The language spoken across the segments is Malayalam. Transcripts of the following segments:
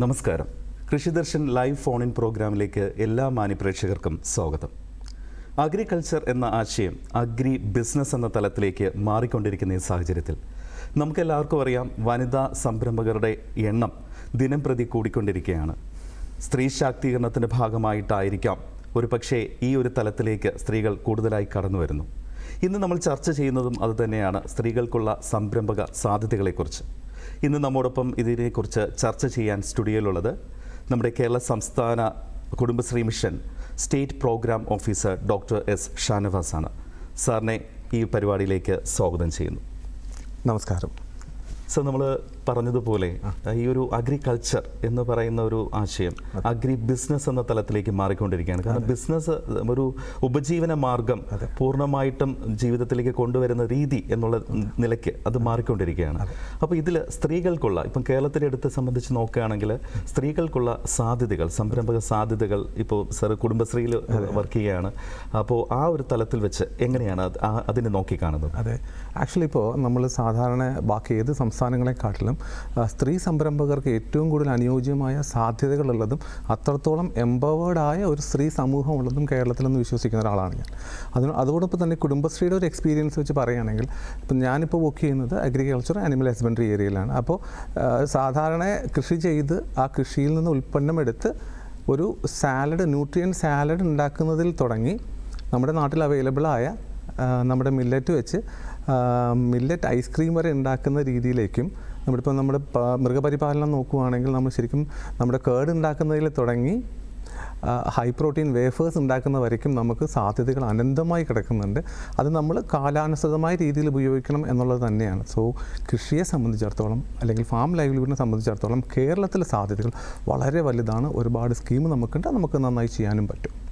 നമസ്കാരം. കൃഷിദർശൻ ലൈവ് ഫോൺ ഇൻ പ്രോഗ്രാമിലേക്ക് എല്ലാ മാന്യപ്രേക്ഷകർക്കും സ്വാഗതം. അഗ്രികൾച്ചർ എന്ന ആശയം അഗ്രി ബിസിനസ് എന്ന തലത്തിലേക്ക് മാറിക്കൊണ്ടിരിക്കുന്ന ഈ സാഹചര്യത്തിൽ നമുക്കെല്ലാവർക്കും അറിയാം വനിതാ സംരംഭകരുടെ എണ്ണം ദിനം പ്രതി കൂടിക്കൊണ്ടിരിക്കുകയാണ്. സ്ത്രീ ശാക്തീകരണത്തിന്റെ ഭാഗമായിട്ടായിരിക്കാം ഒരു പക്ഷേ ഈ ഒരു തലത്തിലേക്ക് സ്ത്രീകൾ കൂടുതലായി കടന്നു വരുന്നു. ഇന്ന് നമ്മൾ ചർച്ച ചെയ്യുന്നതും അതുതന്നെയാണ് സ്ത്രീകൾക്കുള്ള സംരംഭക സാധ്യതകളെക്കുറിച്ച്. ഇന്ന് നമ്മോടൊപ്പം ഇതിനെക്കുറിച്ച് ചർച്ച ചെയ്യാൻ സ്റ്റുഡിയോയിലുള്ളത് നമ്മുടെ കേരള സംസ്ഥാന Kudumbashree mission state programme officer doctor S Shanavas ആണ് സാറിനെ ഈ പരിപാടിയിലേക്ക് സ്വാഗതം ചെയ്യുന്നു. നമസ്കാരം. സർ നമ്മൾ പറഞ്ഞതുപോലെ ഈ ഒരു അഗ്രികൾച്ചർ എന്ന് പറയുന്ന ഒരു ആശയം അഗ്രി ബിസിനസ് എന്ന തലത്തിലേക്ക് മാറിക്കൊണ്ടിരിക്കുകയാണ്. കാരണം ബിസിനസ് ഒരു ഉപജീവന മാർഗം പൂർണമായിട്ടും ജീവിതത്തിലേക്ക് കൊണ്ടുവരുന്ന രീതി എന്നുള്ള നിലയ്ക്ക് അത് മാറിക്കൊണ്ടിരിക്കുകയാണ്. അപ്പോൾ ഇതിൽ സ്ത്രീകൾക്കുള്ള ഇപ്പം കേരളത്തിലെ അടുത്ത് സംബന്ധിച്ച് നോക്കുകയാണെങ്കിൽ സ്ത്രീകൾക്കുള്ള സാധ്യതകൾ സംരംഭക സാധ്യതകൾ ഇപ്പോൾ സർ കുടുംബശ്രീയിൽ വർക്ക് ചെയ്യുകയാണ്. അപ്പോൾ ആ ഒരു തലത്തിൽ വെച്ച് എങ്ങനെയാണ് അതിനെ നോക്കി അതിനെ നോക്കിക്കാണുന്നത്? അതെ. ആക്ച്വലി ഇപ്പോൾ നമ്മൾ സാധാരണ ബാക്കി ഏത് സംസ്ഥാനങ്ങളെക്കാട്ടിലും ആ, സ്ത്രീ സംരംഭകർക്ക് ഏറ്റവും കൂടുതൽ അനുയോജ്യമായ സാധ്യതകളുള്ളതും അത്രത്തോളം എംപവേർഡ് ആയ ഒരു സ്ത്രീ സമൂഹമുള്ളതും കേരളത്തിലെന്ന് വിശ്വസിക്കുന്ന ഒരാളാണ് ഞാൻ. അതിന് അതോടൊപ്പം തന്നെ കുടുംബശ്രീയുടെ ഒരു എക്സ്പീരിയൻസ് വെച്ച് പറയുകയാണെങ്കിൽ ഇപ്പം ഞാനിപ്പോൾ വർക്ക് ചെയ്യുന്നത് അഗ്രികൾച്ചർ ആനിമൽ ഹസ്ബൻഡറി ഏരിയയിലാണ് അപ്പോൾ സാധാരണ കൃഷി ചെയ്ത് ആ കൃഷിയിൽ നിന്ന് ഉൽപ്പന്നം എടുത്ത് ഒരു സാലഡ് ന്യൂട്രിയൻ സാലഡ് ഉണ്ടാക്കുന്നതിൽ തുടങ്ങി നമ്മുടെ നാട്ടിൽ അവൈലബിൾ ആയ നമ്മുടെ മില്ലറ്റ് വെച്ച് മില്ലറ്റ് ഐസ്ക്രീം വരെ ഉണ്ടാക്കുന്ന രീതിയിലേക്കും നമ്മളിപ്പോൾ നമ്മുടെ മൃഗപരിപാലനം നോക്കുകയാണെങ്കിൽ നമ്മൾ ശരിക്കും നമ്മുടെ കേട് ഉണ്ടാക്കുന്നതിൽ തുടങ്ങി ഹൈ പ്രോട്ടീൻ വേഫേഴ്സ് ഉണ്ടാക്കുന്ന വരയ്ക്കും നമുക്ക് സാധ്യതകൾ അനന്തമായി കിടക്കുന്നുണ്ട്. അത് നമ്മൾ കാലാനുസൃതമായ രീതിയിൽ ഉപയോഗിക്കണം എന്നുള്ളത് തന്നെയാണ്. സോ കൃഷിയെ സംബന്ധിച്ചിടത്തോളം അല്ലെങ്കിൽ ഫാം ലൈവ്ലിഹുഡിനെ സംബന്ധിച്ചിടത്തോളം കേരളത്തിലെ സാധ്യതകൾ വളരെ വലുതാണ്. ഒരുപാട് സ്കീം നമുക്കുണ്ട്. നമുക്ക് നന്നായി ചെയ്യാനും പറ്റും.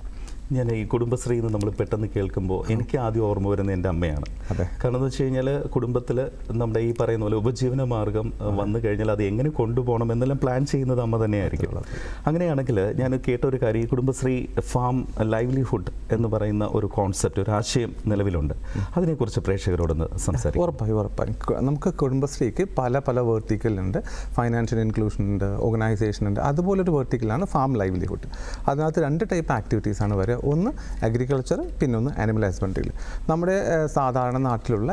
ഞാൻ ഈ കുടുംബശ്രീ എന്ന് നമ്മൾ പെട്ടെന്ന് കേൾക്കുമ്പോൾ എനിക്ക് ആദ്യം ഓർമ്മ വരുന്നത് എന്റെ അമ്മയാണ്. അതെ. കാരണം എന്ന് വെച്ച് കഴിഞ്ഞാൽ കുടുംബത്തിൽ നമ്മുടെ ഈ പറയുന്ന പോലെ ഉപജീവന മാർഗം വന്നു കഴിഞ്ഞാൽ അത് എങ്ങനെ കൊണ്ടുപോകണം എന്നെല്ലാം പ്ലാൻ ചെയ്യുന്നത് അമ്മ തന്നെയായിരിക്കും. അങ്ങനെയാണെങ്കിൽ ഞാൻ കേട്ട ഒരു കാര്യം ഈ കുടുംബശ്രീ ഫാം ലൈവ്ലിഹുഡ് എന്ന് പറയുന്ന ഒരു കോൺസെപ്റ്റ് ഒരു ആശയം നിലവിലുണ്ട്. അതിനെക്കുറിച്ച് പ്രേക്ഷകരോടൊന്ന് സംസാരിക്കും. ഉറപ്പായി ഉറപ്പായും. നമുക്ക് കുടുംബശ്രീക്ക് പല പല വേർട്ടിക്കലുണ്ട് ഫൈനാൻഷ്യൽ ഇൻക്ലൂഷൻ ഉണ്ട് ഓർഗനൈസേഷൻ ഉണ്ട്. അതുപോലൊരു വേർട്ടിക്കലാണ് ഫാം ലൈവ്ലിഹുഡ്. അതിനകത്ത് രണ്ട് ടൈപ്പ് ആക്ടിവിറ്റീസാണ് ആണ് ഒന്ന് അഗ്രികൾച്ചർ പിന്നെ ഒന്ന് ആനിമൽ ഹസ്ബൻഡറിയിൽ നമ്മുടെ സാധാരണ നാട്ടിലുള്ള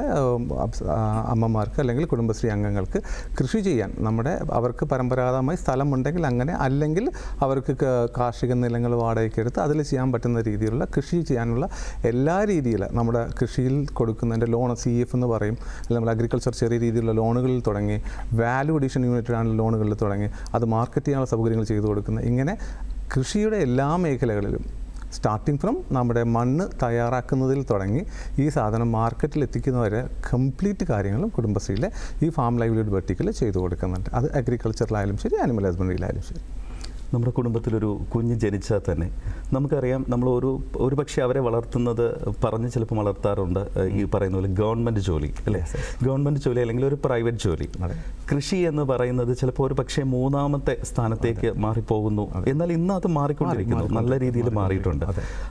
അമ്മമാർക്ക് അല്ലെങ്കിൽ കുടുംബശ്രീ അംഗങ്ങൾക്ക് കൃഷി ചെയ്യാൻ നമ്മുടെ അവർക്ക് പരമ്പരാഗതമായി സ്ഥലമുണ്ടെങ്കിൽ അങ്ങനെ അല്ലെങ്കിൽ അവർക്ക് കാർഷിക നിലങ്ങൾ വാടകയ്ക്ക് എടുത്ത് അതിൽ ചെയ്യാൻ പറ്റുന്ന രീതിയിലുള്ള കൃഷി ചെയ്യാനുള്ള എല്ലാ രീതിയിൽ നമ്മുടെ കൃഷിയിൽ കൊടുക്കുന്നതിന്റെ ലോൺ സി എഫ് എന്ന് പറയും. അല്ലെങ്കിൽ നമ്മൾ അഗ്രികൾച്ചർ ചെറിയ രീതിയിലുള്ള ലോണുകളിൽ തുടങ്ങി വാല്യൂ അഡീഷൻ യൂണിറ്റാണ് ലോണുകളിൽ തുടങ്ങി അത് മാർക്കറ്റ് ചെയ്യാനുള്ള സൗകര്യങ്ങൾ ചെയ്തു കൊടുക്കുന്നത്. ഇങ്ങനെ കൃഷിയുടെ എല്ലാ മേഖലകളിലും സ്റ്റാർട്ടിങ് ഫ്രം നമ്മുടെ മണ്ണ് തയ്യാറാക്കുന്നതിൽ തുടങ്ങി ഈ സാധനം മാർക്കറ്റിൽ എത്തിക്കുന്നവരെ കംപ്ലീറ്റ് കാര്യങ്ങളും കുടുംബശ്രീയിലെ ഈ ഫാം ലൈവ്ലിഹുഡ് വെർട്ടിക്കൽ ചെയ്തു കൊടുക്കുന്നുണ്ട്. അത് അഗ്രികൾച്ചറിലായാലും ശരി ആനിമൽ ഹസ്ബൻഡറിയിലായാലും ശരി. നമ്മുടെ കുടുംബത്തിലൊരു കുഞ്ഞ് ജനിച്ചാൽ തന്നെ നമുക്കറിയാം നമ്മൾ ഒരു ഒരു പക്ഷേ അവരെ വളർത്തുന്നത് പറഞ്ഞ് ചിലപ്പോൾ വളർത്താറുണ്ട് ഈ പറയുന്ന പോലെ ഗവൺമെന്റ് ജോലി അല്ലേ? ഗവൺമെന്റ് ജോലി അല്ലെങ്കിൽ ഒരു പ്രൈവറ്റ് ജോലി. കൃഷി എന്ന് പറയുന്നത് ചിലപ്പോൾ ഒരു പക്ഷേ മൂന്നാമത്തെ സ്ഥാനത്തേക്ക് മാറിപ്പോകുന്നു. എന്നാൽ ഇന്ന് അത് മാറിക്കൊണ്ടിരിക്കുന്നു. നല്ല രീതിയിൽ മാറിയിട്ടുണ്ട്.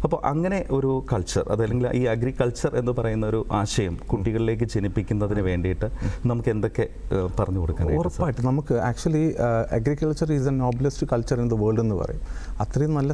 അപ്പോൾ അങ്ങനെ ഒരു കൾച്ചർ അതല്ലെങ്കിൽ ഈ അഗ്രികൾച്ചർ എന്ന് പറയുന്ന ഒരു ആശയം കുട്ടികളിലേക്ക് ജനിപ്പിക്കുന്നതിന് വേണ്ടിയിട്ട് നമുക്ക് എന്തൊക്കെ പറഞ്ഞു കൊടുക്കാം ഉറപ്പായിട്ടും നമുക്ക് actually agriculture is a noblest culture in the world എന്ന് പറയും. അത്രയും നല്ല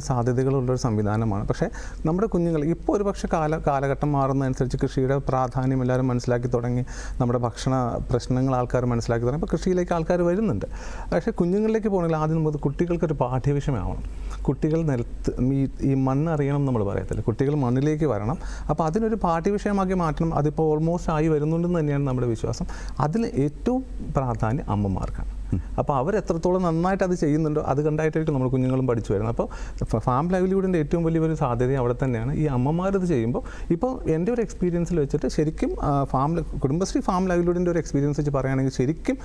സാധ്യതകളുള്ളൊരു സംവിധാനമാണ്. പക്ഷേ നമ്മുടെ കുഞ്ഞുങ്ങൾ ഇപ്പോൾ ഒരു പക്ഷേ കാല കാലഘട്ടം മാറുന്നതനുസരിച്ച് കൃഷിയുടെ പ്രാധാന്യം എല്ലാവരും മനസ്സിലാക്കി തുടങ്ങി. നമ്മുടെ ഭക്ഷണ പ്രശ്നങ്ങൾ ആൾക്കാർ മനസ്സിലാക്കി തുടങ്ങി. അപ്പോൾ കൃഷിയിലേക്ക് ആൾക്കാർ വരുന്നുണ്ട്. പക്ഷേ കുഞ്ഞുങ്ങളിലേക്ക് പോകണമെങ്കിൽ ആദ്യം നമുക്ക് കുട്ടികൾക്കൊരു പാഠ്യവിഷയമാവണം കുട്ടികൾ നിലത്ത് ഈ ഈ മണ്ണ് അറിയണം നമ്മൾ പറയത്തില്ല. കുട്ടികൾ മണ്ണിലേക്ക് വരണം. അപ്പോൾ അതിനൊരു പാഠ്യവിഷയമാക്കി മാറ്റണം. അതിപ്പോൾ ഓൾമോസ്റ്റ് ആയി വരുന്നുണ്ടെന്ന് തന്നെയാണ് നമ്മുടെ വിശ്വാസം. അതിന് ഏറ്റവും പ്രാധാന്യം അമ്മമാർക്കാണ്. അപ്പോൾ അവർ എത്രത്തോളം നന്നായിട്ട് അത് ചെയ്യുന്നുണ്ടോ അത് കണ്ടായിട്ടായിരിക്കും നമ്മൾ കുഞ്ഞുങ്ങളും പഠിച്ചു വരുന്നത് അപ്പോൾ ഫാം ലൈവ്ലിഹുഡിന്റെ ഏറ്റവും വലിയൊരു സാധ്യത അവിടെ തന്നെയാണ്. ഈ അമ്മമാരിത് ചെയ്യുമ്പോൾ ഇപ്പോൾ എന്റെ ഒരു എക്സ്പീരിയൻസിൽ വെച്ചിട്ട് ശരിക്കും ഫാം കുടുംബശ്രീ ഫാം ലൈവ്ലിഹുഡിന്റെ ഒരു എക്സ്പീരിയൻസ് വെച്ച് പറയുകയാണെങ്കിൽ ശരിക്കും